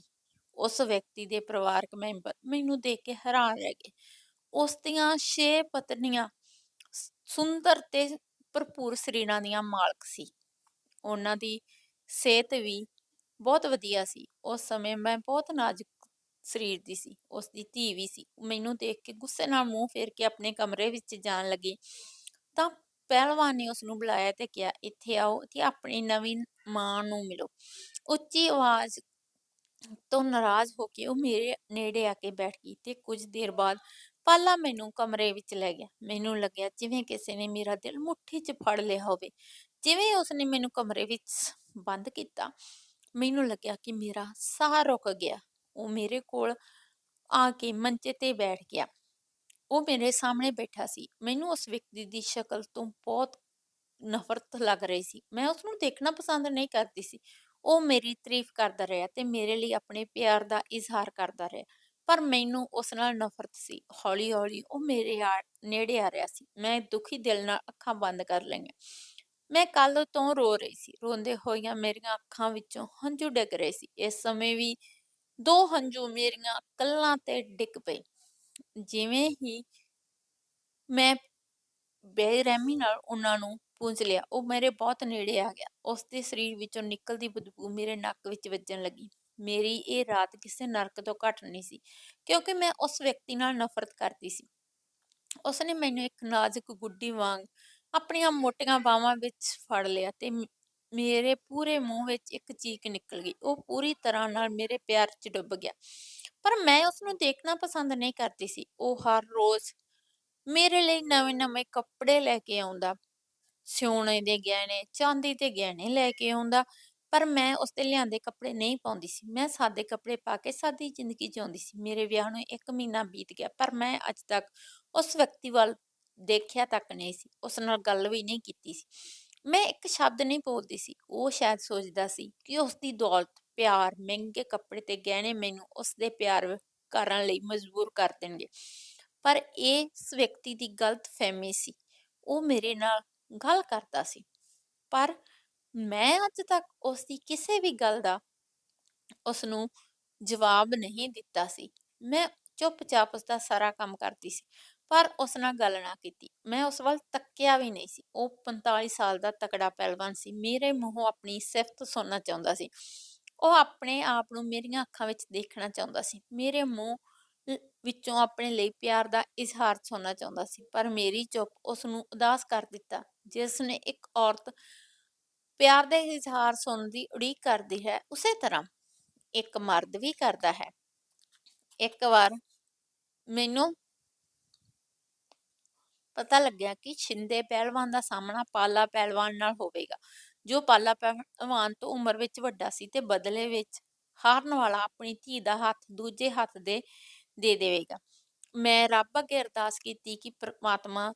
ਉਸ ਵਿਅਕਤੀ ਦੇ ਪਰਿਵਾਰਕ ਮੈਂਬਰ ਮੈਨੂੰ ਦੇਖ ਕੇ ਹੈਰਾਨ ਰਹਿ ਗਏ। ਉਸ ਦੀਆਂ ਛੇ ਪਤਨੀਆਂ ਸੁੰਦਰ ਤੇ ਭਰਪੂਰ ਸਰੀਰਾਂ ਦੀਆਂ ਮਾਲਕ ਸੀ। ਉਹਨਾਂ ਦੀ ਸਿਹਤ ਵੀ ਬਹੁਤ ਵਧੀਆ ਸੀ। ਉਸ ਸਮੇਂ ਮੈਂ ਬਹੁਤ ਨਾਜ਼ੁਕ ਸਰੀਰ ਦੀ ਸੀ। ਉਸ ਦੀ ਧੀ ਵੀ ਸੀ। ਮੈਨੂੰ ਦੇਖ ਕੇ ਗੁੱਸੇ ਨਾਲ ਮੂੰਹ ਫੇਰ ਕੇ ਆਪਣੇ ਕਮਰੇ ਵਿੱਚ ਜਾਣ ਲੱਗੀ। ਤਾਂ ਪਹਿਲਵਾਨ ਨੇ ਉਸ ਨੂੰ ਬੁਲਾਇਆ ਤੇ ਕਿਹਾ, ਇੱਥੇ ਆਓ ਤੇ ਆਪਣੀ ਨਵੀਂ ਮਾਂ ਨੂੰ ਮਿਲੋ। ਉੱਚੀ ਆਵਾਜ਼ ਤੋਂ ਨਾਰਾਜ਼ ਹੋ ਕੇ ਉਹ ਮੇਰੇ ਨੇੜੇ ਆ ਕੇ ਬੈਠ ਗਈ ਤੇ ਕੁਝ ਦੇਰ ਬਾਅਦ ਪਾਲਾ ਮੈਨੂੰ ਕਮਰੇ ਵਿੱਚ ਲੈ ਗਿਆ। ਮੈਨੂੰ ਲੱਗਿਆ ਜਿਵੇਂ ਕਿਸੇ ਨੇ ਮੇਰਾ ਦਿਲ ਮੁੱਠੀ 'ਚ ਫੜ ਲਿਆ ਹੋਵੇ। ਜਿਵੇਂ ਉਸਨੇ ਮੈਨੂੰ ਕਮਰੇ ਵਿੱਚ ਬੰਦ ਕੀਤਾ, ਮੈਨੂੰ ਲੱਗਿਆ ਕਿ ਮੇਰਾ ਸਾਹ ਰੁਕ ਗਿਆ। ਉਹ ਮੇਰੇ ਕੋਲ ਆ ਕੇ ਮੰਚੇ ਤੇ ਬੈਠ ਗਿਆ। ਉਹ ਮੇਰੇ ਸਾਹਮਣੇ ਬੈਠਾ ਸੀ। ਮੈਨੂੰ ਉਸ ਵਿਅਕਤੀ ਦੀ ਸ਼ਕਲ ਤੋਂ ਬਹੁਤ ਨਫ਼ਰਤ ਲੱਗ ਰਹੀ ਸੀ। ਮੈਂ ਉਸ ਨੂੰ ਦੇਖਣਾ ਪਸੰਦ ਨਹੀਂ ਕਰਦੀ ਸੀ। ਉਹ ਮੇਰੀ ਤਾਰੀਫ ਕਰਦਾ ਰਿਹਾ ਤੇ ਮੇਰੇ ਲਈ ਆਪਣੇ ਪਿਆਰ ਦਾ ਇਜ਼ਹਾਰ ਕਰਦਾ ਰਿਹਾ। ਪਰ ਮੈਨੂੰ ਉਸ ਨਾਲ ਨਫ਼ਰਤ ਸੀ ਹੌਲੀ ਹੌਲੀ ਉਹ ਮੇਰੇ ਨੇੜੇ ਆ ਰਿਹਾ ਸੀ। ਮੈਂ ਦੁਖੀ ਦਿਲ ਨਾਲ ਅੱਖਾਂ ਬੰਦ ਕਰ ਲਈਆਂ। ਮੈਂ ਕੱਲ ਤੋਂ ਰੋ ਰਹੀ ਸੀ, ਰੋਂਦੇ ਹੋਈਆਂ ਮੇਰੀਆਂ ਅੱਖਾਂ ਵਿੱਚੋਂ ਹੰਝੂ ਡਿੱਗ ਰਹੇ ਸੀ। ਇਸ ਸਮੇਂ ਵੀ ਦੋ ਹੰਝੂ ਮੇਰੀਆਂ ਕੱਲਾਂ ਤੇ ਡਿੱਗ ਪਏ। ਜਿਵੇਂ ਹੀ ਮੈਂ ਬੇਰਹਿਮੀ ਨਾਲ ਉਹਨਾਂ ਨੂੰ ਪੂੰਝ ਲਿਆ, ਉਹ ਮੇਰੇ ਬਹੁਤ ਨੇੜੇ ਆ ਗਿਆ। ਉਸ ਦੇ ਸਰੀਰ ਵਿੱਚੋਂ ਨਿਕਲਦੀ ਬਦਬੂ ਮੇਰੇ ਨੱਕ ਵਿੱਚ ਵੱਜਣ ਲੱਗੀ। ਮੇਰੀ ਇਹ ਰਾਤ ਕਿਸੇ ਨਰਕ ਤੋਂ ਘੱਟ ਨਹੀਂ ਸੀ, ਕਿਉਂਕਿ ਮੈਂ ਉਸ ਵਿਅਕਤੀ ਨਾਲ ਨਫ਼ਰਤ ਕਰਦੀ ਸੀ। ਉਸਨੇ ਮੈਨੂੰ ਇੱਕ ਨਾਜ਼ੁਕ ਗੁੱਡੀ ਵਾਂਗ ਆਪਣੀਆਂ ਮੋਟੀਆਂ ਬਾਹਾਂ ਵਿੱਚ ਫੜ ਲਿਆ ਤੇ ਮੇਰੇ ਪੂਰੇ ਮੂੰਹ ਵਿੱਚ ਇੱਕ ਚੀਕ ਨਿਕਲ ਗਈ। ਉਹ ਪੂਰੀ ਤਰ੍ਹਾਂ ਨਾਲ ਮੇਰੇ ਪਿਆਰ 'ਚ ਡੁੱਬ ਗਿਆ। ਪਰ ਮੈਂ ਉਸ ਨੂੰ ਦੇਖਣਾ ਪਸੰਦ ਨਹੀਂ ਕਰਦੀ ਸੀ। ਉਹ ਹਰ ਰੋਜ਼ ਮੇਰੇ ਲਈ ਨਵੇਂ-ਨਵੇਂ ਕੱਪੜੇ ਲੈ ਕੇ ਆਉਂਦਾ ਸਿਉਣੇ ਦੇ ਗਹਿਣੇ, ਚਾਂਦੀ ਦੇ ਗਹਿਣੇ ਲੈ ਕੇ ਆਉਂਦਾ, ਪਰ ਮੈਂ ਉਸ ਤੇ ਲਿਆਂਦੇ ਕੱਪੜੇ ਨਹੀਂ ਪਾਉਂਦੀ ਸੀ। ਮੈਂ ਸਾਦੇ ਕੱਪੜੇ ਪਾ ਕੇ ਸਾਦੀ ਜ਼ਿੰਦਗੀ ਜਿਉਂਦੀ ਸੀ। ਮੇਰੇ ਵਿਆਹ ਨੂੰ 1 ਮਹੀਨਾ ਬੀਤ ਗਿਆ, ਪਰ ਮੈਂ ਅੱਜ ਤੱਕ ਉਸ ਵਿਅਕਤੀ ਵੱਲ ਦੇਖਿਆ ਤੱਕ ਨਹੀਂ ਸੀ। ਉਸ ਨਾਲ ਗੱਲ ਵੀ ਨਹੀਂ ਕੀਤੀ ਸੀ। ਮੈਂ ਇੱਕ ਸ਼ਬਦ ਨਹੀਂ ਬੋਲਦੀ ਸੀ। ਉਹ ਸ਼ਾਇਦ ਸੋਚਦਾ ਸੀ ਕਿ ਉਸ ਦੀ ਦੌਲਤ, ਪਿਆਰ, ਮਹਿੰਗੇ ਕੱਪੜੇ ਤੇ ਗਹਿਣੇ ਮੈਨੂੰ ਉਸ ਦੇ ਪਿਆਰ ਕਰਨ ਲਈ ਮਜਬੂਰ ਕਰ ਦੇਣਗੇ। ਪਰ ਇਹ ਇਸ ਵਿਅਕਤੀ ਦੀ ਗਲਤ ਫਹਿਮੀ ਸੀ। ਉਹ ਮੇਰੇ ਨਾਲ ਗੱਲ ਕਰਦਾ ਸੀ। ਪਰ ਮੈਂ ਅੱਜ ਤੱਕ ਉਸ ਦੀ ਕਿਸੇ ਵੀ ਗੱਲ ਦਾ ਉਸ ਨੂੰ ਜਵਾਬ ਨਹੀਂ ਦਿੱਤਾ ਸੀ। ਮੈਂ ਚੁੱਪਚਾਪ ਉਸ ਦਾ ਸਾਰਾ ਕੰਮ ਕਰਦੀ ਸੀ, ਪਰ ਉਸ ਨਾਲ ਗੱਲ ਨਾ ਕੀਤੀ। ਮੈਂ ਉਸ ਵੱਲ ਤੱਕਿਆ ਵੀ ਨਹੀਂ ਸੀ। ਉਹ 45 ਸਾਲ ਦਾ ਤਕੜਾ ਪਹਿਲਵਾਨ ਸੀ। ਮੇਰੇ ਮੂੰਹੋਂ ਆਪਣੀ ਸਿਫਤ ਸੁਣਨਾ ਚਾਹੁੰਦਾ ਸੀ। ਉਹ ਆਪਣੇ ਆਪ ਨੂੰ ਮੇਰੀਆਂ ਅੱਖਾਂ ਵਿੱਚ ਦੇਖਣਾ ਚਾਹੁੰਦਾ ਸੀ। ਮੇਰੇ ਮੂੰਹ ਵਿੱਚੋਂ ਆਪਣੇ ਲਈ ਪਿਆਰ ਦਾ ਇਜ਼ਹਾਰ ਸੁਣਨਾ ਚਾਹੁੰਦਾ ਸੀ, ਪਰ ਮੇਰੀ ਚੁੱਪ ਉਸ ਨੂੰ ਉਦਾਸ ਕਰ ਦਿੱਤਾ, ਜਿਸ ਨੇ ਇੱਕ ਔਰਤ ਪਿਆਰ ਦੇ ਇਜ਼ਹਾਰ ਸੁਣਨ ਦੀ ਉਡੀਕ ਕਰਦੀ ਹੈ, ਉਸੇ ਤਰ੍ਹਾਂ ਇੱਕ ਮਰਦ ਵੀ ਕਰਦਾ ਹੈ। ਇੱਕ ਵਾਰ ਮੈਨੂੰ ਪਤਾ ਲੱਗਿਆ ਕਿ ਛਿੰਦੇ ਪਹਿਲਵਾਨ ਦਾ ਸਾਹਮਣਾ ਪਾਲਾ ਪਹਿਲਵਾਨ ਨਾਲ ਹੋਵੇਗਾ, ਜੋ ਪਾਲਾ ਪਹਿਲਵਾਨ ਤੋਂ ਉਮਰ ਵਿੱਚ ਵੱਡਾ ਸੀ ਤੇ ਬਦਲੇ ਵਿੱਚ ਹਾਰਨ ਵਾਲਾ ਆਪਣੀ ਧੀ ਦਾ ਹੱਥ ਦੂਜੇ ਹੱਥ ਦੇ ਦੇ ਦੇਵੇਗਾ। ਮੈਂ ਰੱਬ ਅੱਗੇ ਅਰਦਾਸ ਕੀਤੀ ਕਿ ਪ੍ਰਮਾਤਮਾ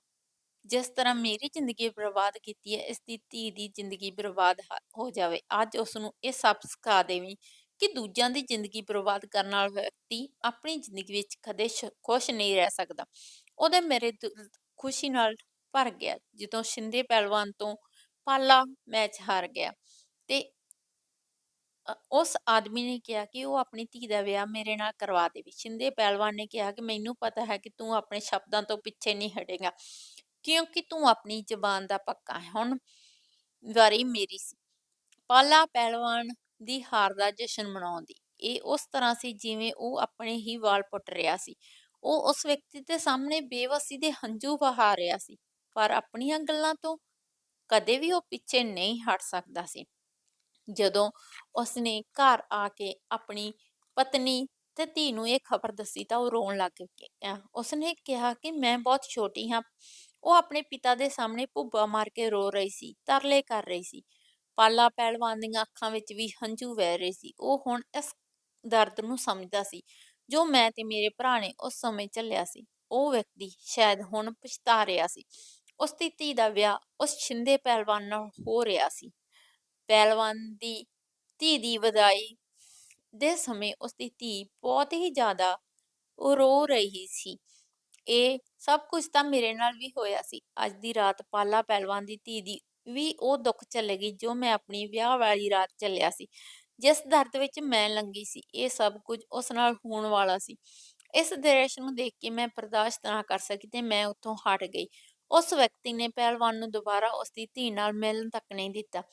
ਜਿਸ ਤਰ੍ਹਾਂ ਮੇਰੀ ਜ਼ਿੰਦਗੀ ਬਰਬਾਦ ਕੀਤੀ ਹੈ, ਇਸ ਦੀ ਧੀ ਦੀ ਜ਼ਿੰਦਗੀ ਬਰਬਾਦ ਹੋ ਜਾਵੇ। ਅੱਜ ਉਸ ਨੂੰ ਇਹ ਸਬਕ ਸਿਖਾ ਦੇਵੀਂ ਕਿ ਦੂਜਿਆਂ ਦੀ ਜ਼ਿੰਦਗੀ ਬਰਬਾਦ ਕਰਨ ਨਾਲ ਵਿਅਕਤੀ ਆਪਣੀ ਜ਼ਿੰਦਗੀ ਵਿੱਚ ਕਦੇ ਖੁਸ਼ ਨਹੀਂ ਰਹਿ ਸਕਦਾ। ਉਹਦੇ ਮੇਰੇ ਦਿਲ ਖੁਸ਼ੀ ਨਾਲ ਭਰ ਗਿਆ। ਜਦੋਂ ਸ਼ਿੰਦੇ ਪਹਿਲਵਾਨ ਤੋਂ ਪਾਲਾ ਮੈਚ ਹਾਰ ਗਿਆ ਤੇ ਅ, ਉਸ ਆਦਮੀ ਨੇ ਕਿਹਾ ਕਿ ਉਹ ਆਪਣੀ ਧੀ ਦਾ ਵਿਆਹ ਮੇਰੇ ਨਾਲ ਕਰਵਾ ਦੇਵੇ। ਸ਼ਿੰਦੇ ਪਹਿਲਵਾਨ ਨੇ ਕਿਹਾ ਕਿ ਮੈਨੂੰ ਪਤਾ ਹੈ ਕਿ ਤੂੰ ਆਪਣੇ ਸ਼ਬਦਾਂ ਤੋਂ ਪਿੱਛੇ ਨਹੀਂ ਹਟੇਗਾ ਕਿਉਂਕਿ ਤੂੰ ਆਪਣੀ ਜ਼ੁਬਾਨ ਦਾ ਪੱਕਾ ਹੈ। ਹੁਣ ਵਾਰੀ ਮੇਰੀ ਸੀ। ਪਾਲਾ ਪਹਿਲਵਾਨ ਦੀ ਹਾਰ ਦਾ ਜਸ਼ਨ ਮਨਾਉਂਦੀ ਇਹ ਉਸ ਤਰ੍ਹਾਂ ਸੀ ਜਿਵੇਂ ਉਹ ਆਪਣੇ ਹੀ ਵਾਲ ਪੁੱਟ ਰਿਹਾ ਸੀ। ਉਹ ਉਸ ਵਿਅਕਤੀ ਦੇ ਸਾਹਮਣੇ ਬੇਵਸੀ ਦੇ ਹੰਝੂ ਵਹਾ ਰਿਹਾ ਸੀ ਪਰ ਆਪਣੀਆਂ ਗੱਲਾਂ ਤੋਂ ਕਦੇ ਵੀ ਉਹ ਪਿੱਛੇ ਨਹੀਂ ਹਟ ਸਕਦਾ ਸੀ। ਜਦੋਂ ਉਸਨੇ ਘਰ ਆ ਕੇ ਆਪਣੀ ਪਤਨੀ ਤੇ ਧੀ ਨੂੰ ਇਹ ਖਬਰ ਦੱਸੀ ਤਾਂ ਉਹ ਰੋਣ ਲੱਗ ਗਿਆ ਉਸਨੇ ਕਿਹਾ ਕਿ ਮੈਂ ਬਹੁਤ ਛੋਟੀ ਹਾਂ। ਉਹ ਆਪਣੇ ਪਿਤਾ ਦੇ ਸਾਹਮਣੇ ਭੁੱਬਾ ਮਾਰ ਕੇ ਰੋ ਰਹੀ ਸੀ, ਤਰਲੇ ਕਰ ਰਹੀ ਸੀ। ਪਾਲਾ ਪਹਿਲਵਾਨ ਦੀਆਂ ਅੱਖਾਂ ਵਿੱਚ ਵੀ ਹੰਝੂ ਵਹਿ ਰਹੇ ਸੀ। ਉਹ ਹੁਣ ਇਸ ਦਰਦ ਨੂੰ ਸਮਝਦਾ ਸੀ, ਜੋ ਮੈਂ ਤੇ ਮੇਰੇ ਭਰਾ ਨੇ ਉਸ ਸਮੇਂ ਝੱਲਿਆ ਸੀ। ਉਹ ਵਿਅਕਤੀ ਸ਼ਾਇਦ ਹੁਣ ਪਛਤਾ ਰਿਹਾ ਸੀ। ਉਸ ਦੀ ਧੀ ਦਾ ਵਿਆਹ ਉਸ ਛਿੰਦੇ ਪਹਿਲਵਾਨ ਨਾਲ ਹੋ ਰਿਹਾ ਸੀ। ਪਹਿਲਵਾਨ ਦੀ ਧੀ ਦੀ ਵਿਦਾਈ ਦੇ ਸਮੇਂ ਉਸਦੀ ਧੀ ਬਹੁਤ ਹੀ ਜ਼ਿਆਦਾ ਰੋ ਰਹੀ ਸੀ। ਇਹ ਸਭ ਕੁਝ ਤਾਂ ਮੇਰੇ ਨਾਲ ਵੀ ਹੋਇਆ ਸੀ। ਅੱਜ ਦੀ ਰਾਤ ਪਾਲਾ ਪਹਿਲਵਾਨ ਦੀ ਧੀ ਦੀ ਵੀ ਉਹ ਦੁੱਖ ਚੱਲੇਗੀ ਜੋ ਮੈਂ ਆਪਣੀ ਵਿਆਹ ਵਾਲੀ ਰਾਤ ਚੱਲਿਆ ਸੀ। ਜਿਸ ਦਰਦ ਵਿੱਚ ਮੈਂ ਲੰਗੀ ਸੀ, ਇਹ ਸਭ ਕੁਝ ਉਸ ਨਾਲ ਹੋਣ ਵਾਲਾ ਸੀ। ਇਸ ਦ੍ਰਿਸ਼ ਨੂੰ ਦੇਖ ਕੇ ਮੈਂ ਬਰਦਾਸ਼ਤ ਨਾ ਕਰ ਸਕੀ ਤੇ ਮੈਂ ਉੱਥੋਂ ਹਟ ਗਈ। ਉਸ ਵਿਅਕਤੀ ਨੇ ਪਹਿਲਵਾਨ ਨੂੰ ਦੁਬਾਰਾ ਉਸ ਦੀ ਧੀ ਨਾਲ ਮਿਲਣ ਤੱਕ ਨਹੀਂ ਦਿੱਤਾ।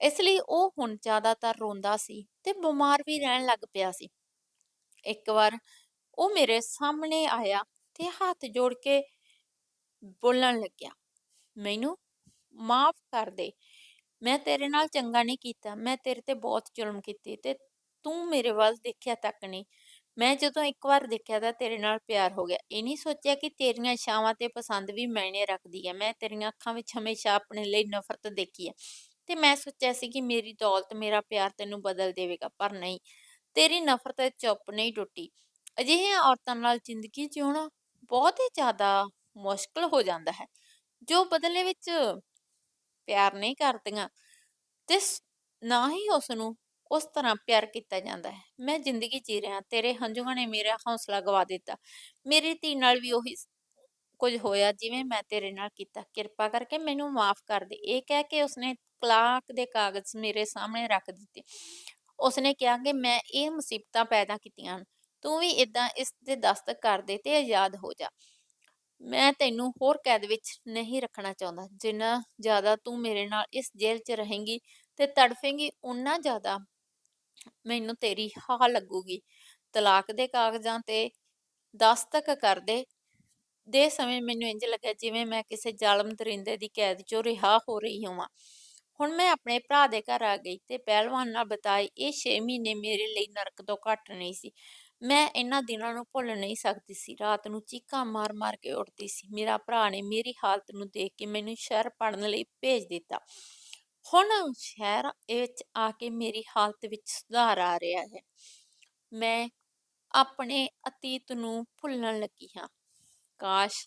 ਇਸ ਲਈ ਉਹ ਹੁਣ ਜ਼ਿਆਦਾਤਰ ਰੋਂਦਾ ਸੀ ਤੇ ਬਿਮਾਰ ਵੀ ਰਹਿਣ ਲੱਗ ਪਿਆ ਸੀ। ਇੱਕ ਵਾਰ ਉਹ ਮੇਰੇ ਸਾਹਮਣੇ ਆਇਆ ਤੇ ਹੱਥ ਜੋੜ ਕੇ ਬੋਲਣ ਲੱਗਿਆ, ਮੈਨੂੰ ਮਾਫ ਕਰ ਦੇ। ਮੈਂ ਤੇਰੇ ਨਾਲ ਚੰਗਾ ਨਹੀਂ ਕੀਤਾ। ਮੈਂ ਤੇਰੇ ਤੇ ਬਹੁਤ ਜ਼ੁਲਮ ਕੀਤੀ ਤੇ ਤੂੰ ਮੇਰੇ ਵੱਲ ਦੇਖਿਆ ਤੱਕ ਨਹੀਂ। ਮੈਂ ਜਦੋਂ ਇੱਕ ਵਾਰ ਦੇਖਿਆ ਤਾਂ ਤੇਰੇ ਨਾਲ ਪਿਆਰ ਹੋ ਗਿਆ। ਇਹ ਨਹੀਂ ਸੋਚਿਆ ਕਿ ਤੇਰੀਆਂ ਇਛਾਵਾਂ ਤੇ ਪਸੰਦ ਵੀ ਮੈਨੇ ਰੱਖਦੀ ਹੈ। ਮੈਂ ਤੇਰੀਆਂ ਅੱਖਾਂ ਵਿੱਚ ਹਮੇਸ਼ਾ ਆਪਣੇ ਲਈ ਨਫ਼ਰਤ ਦੇਖੀ ਹੈ। ਤੇ ਮੈਂ ਸੋਚਿਆ ਸੀ ਕਿ ਮੇਰੀ ਦੌਲਤ ਮੇਰਾ ਪਿਆਰ ਤੈਨੂੰ ਬਦਲ ਦੇਵੇਗਾ, ਪਰ ਨਹੀਂ, ਤੇਰੀ ਨਫ਼ਰਤ ਚੁੱਪ ਨਹੀਂ ਟੁੱਟੀ। ਅਜਿਹੀਆਂ ਔਰਤਾਂ ਨਾਲ ਜ਼ਿੰਦਗੀ ਜਿਉਣਾ ਬਹੁਤ ਹੀ ਜ਼ਿਆਦਾ ਮੁਸ਼ਕਲ ਹੋ ਜਾਂਦਾ ਹੈ, ਜੋ ਬਦਲੇ ਵਿੱਚ ਪਿਆਰ ਨਹੀਂ ਕਰਦੀਆਂ, ਤੇ ਸ- ਨਾ ਹੀ ਉਸ ਨੂੰ ਉਸ ਤਰ੍ਹਾਂ ਪਿਆਰ ਕੀਤਾ ਜਾਂਦਾ ਹੈ। ਮੈਂ ਜ਼ਿੰਦਗੀ ਜੀ ਰਿਹਾ, ਤੇਰੇ ਹੰਝੂਆਂ ਨੇ ਮੇਰਾ ਹੌਸਲਾ ਗਵਾ ਦਿੱਤਾ, ਮੇਰੀ ਧੀ ਨਾਲ ਵੀ ਉਹੀ ਕੁਝ ਹੋਇਆ ਜਿਵੇਂ ਮੈਂ ਤੇਰੇ ਨਾਲ ਕੀਤਾ, ਕਿਰਪਾ ਕਰਕੇ ਮੈਨੂੰ ਮਾਫ ਕਰ ਦੇ। ਇਹ ਕਹਿ ਕੇ ਉਸਨੇ ਤਲਾਕ ਦੇ ਕਾਗਜ਼ ਮੇਰੇ ਸਾਹਮਣੇ ਰੱਖ ਦਿੱਤੇ। ਉਸਨੇ ਕਿਹਾ ਕਿ ਮੈਂ ਇਹ ਮੁਸੀਬਤਾਂ ਪੈਦਾ ਕੀਤੀਆਂ ਤੂੰ ਵੀ ਇਦਾਂ ਇਸ ਤੇ ਦਸਤਕ ਕਰ ਦੇ ਤੇ ਆਜ਼ਾਦ ਹੋ ਜਾ। ਮੈਂ ਤੈਨੂੰ ਹੋਰ ਕੈਦ ਵਿੱਚ ਨਹੀਂ ਰੱਖਣਾ ਚਾਹੁੰਦਾ, ਜਿੰਨਾ ਜ਼ਿਆਦਾ ਤੂੰ ਮੇਰੇ ਨਾਲ ਇਸ ਜੇਲ੍ਹ 'ਚ ਰਹੇਂਗੀ ਤੇ ਤੜਫੇਂਗੀ ਉਨਾ ਜ਼ਿਆਦਾ ਮੈਨੂੰ ਤੇਰੀ ਹਾਂ ਲੱਗੂਗੀ। ਤਲਾਕ ਦੇ ਕਾਗਜ਼ਾਂ ਤੇ ਦਸਤਕ ਕਰ ਦੇ ਦੇ ਸਮੇਂ ਮੈਨੂੰ ਇੰਜ ਲੱਗਿਆ ਜਿਵੇਂ ਮੈਂ ਕਿਸੇ ਜ਼ਾਲਮ ਦਰਿੰਦੇ ਦੀ ਕੈਦ 'ਚੋਂ ਰਿਹਾ ਹੋ ਰਹੀ ਹੋਵਾਂ। ਹੁਣ ਮੈਂ ਆਪਣੇ ਭਰਾ ਦੇ ਘਰ ਆ ਗਈ ਤੇ ਪਹਿਲਵਾਨ ਨਾਲ ਬਤਾਈ ਇਹ 6 ਮਹੀਨੇ ਮੇਰੇ ਲਈ ਨਰਕ ਤੋਂ ਘੱਟ ਨਹੀਂ ਸੀ। ਮੈਂ ਇਹਨਾਂ ਦਿਨਾਂ ਨੂੰ ਭੁੱਲ ਨਹੀਂ ਸਕਦੀ ਸੀ। ਰਾਤ ਨੂੰ ਚੀਕਾਂ ਮਾਰ-ਮਾਰ ਕੇ ਉੱਠਦੀ ਸੀ। ਮੇਰਾ ਭਰਾ ਨੇ ਮੇਰੀ ਹਾਲਤ ਨੂੰ ਦੇਖ ਕੇ ਮੈਨੂੰ ਸ਼ਹਿਰ ਪੜਨ ਲਈ ਭੇਜ ਦਿੱਤਾ। ਹੁਣ ਸ਼ਹਿਰ ਵਿੱਚ ਆ ਕੇ ਮੇਰੀ ਹਾਲਤ ਵਿੱਚ ਸੁਧਾਰ ਆ ਰਿਹਾ ਹੈ। ਮੈਂ ਆਪਣੇ ਅਤੀਤ ਨੂੰ ਭੁੱਲਣ ਲੱਗੀ ਹਾਂ। ਕਾਸ਼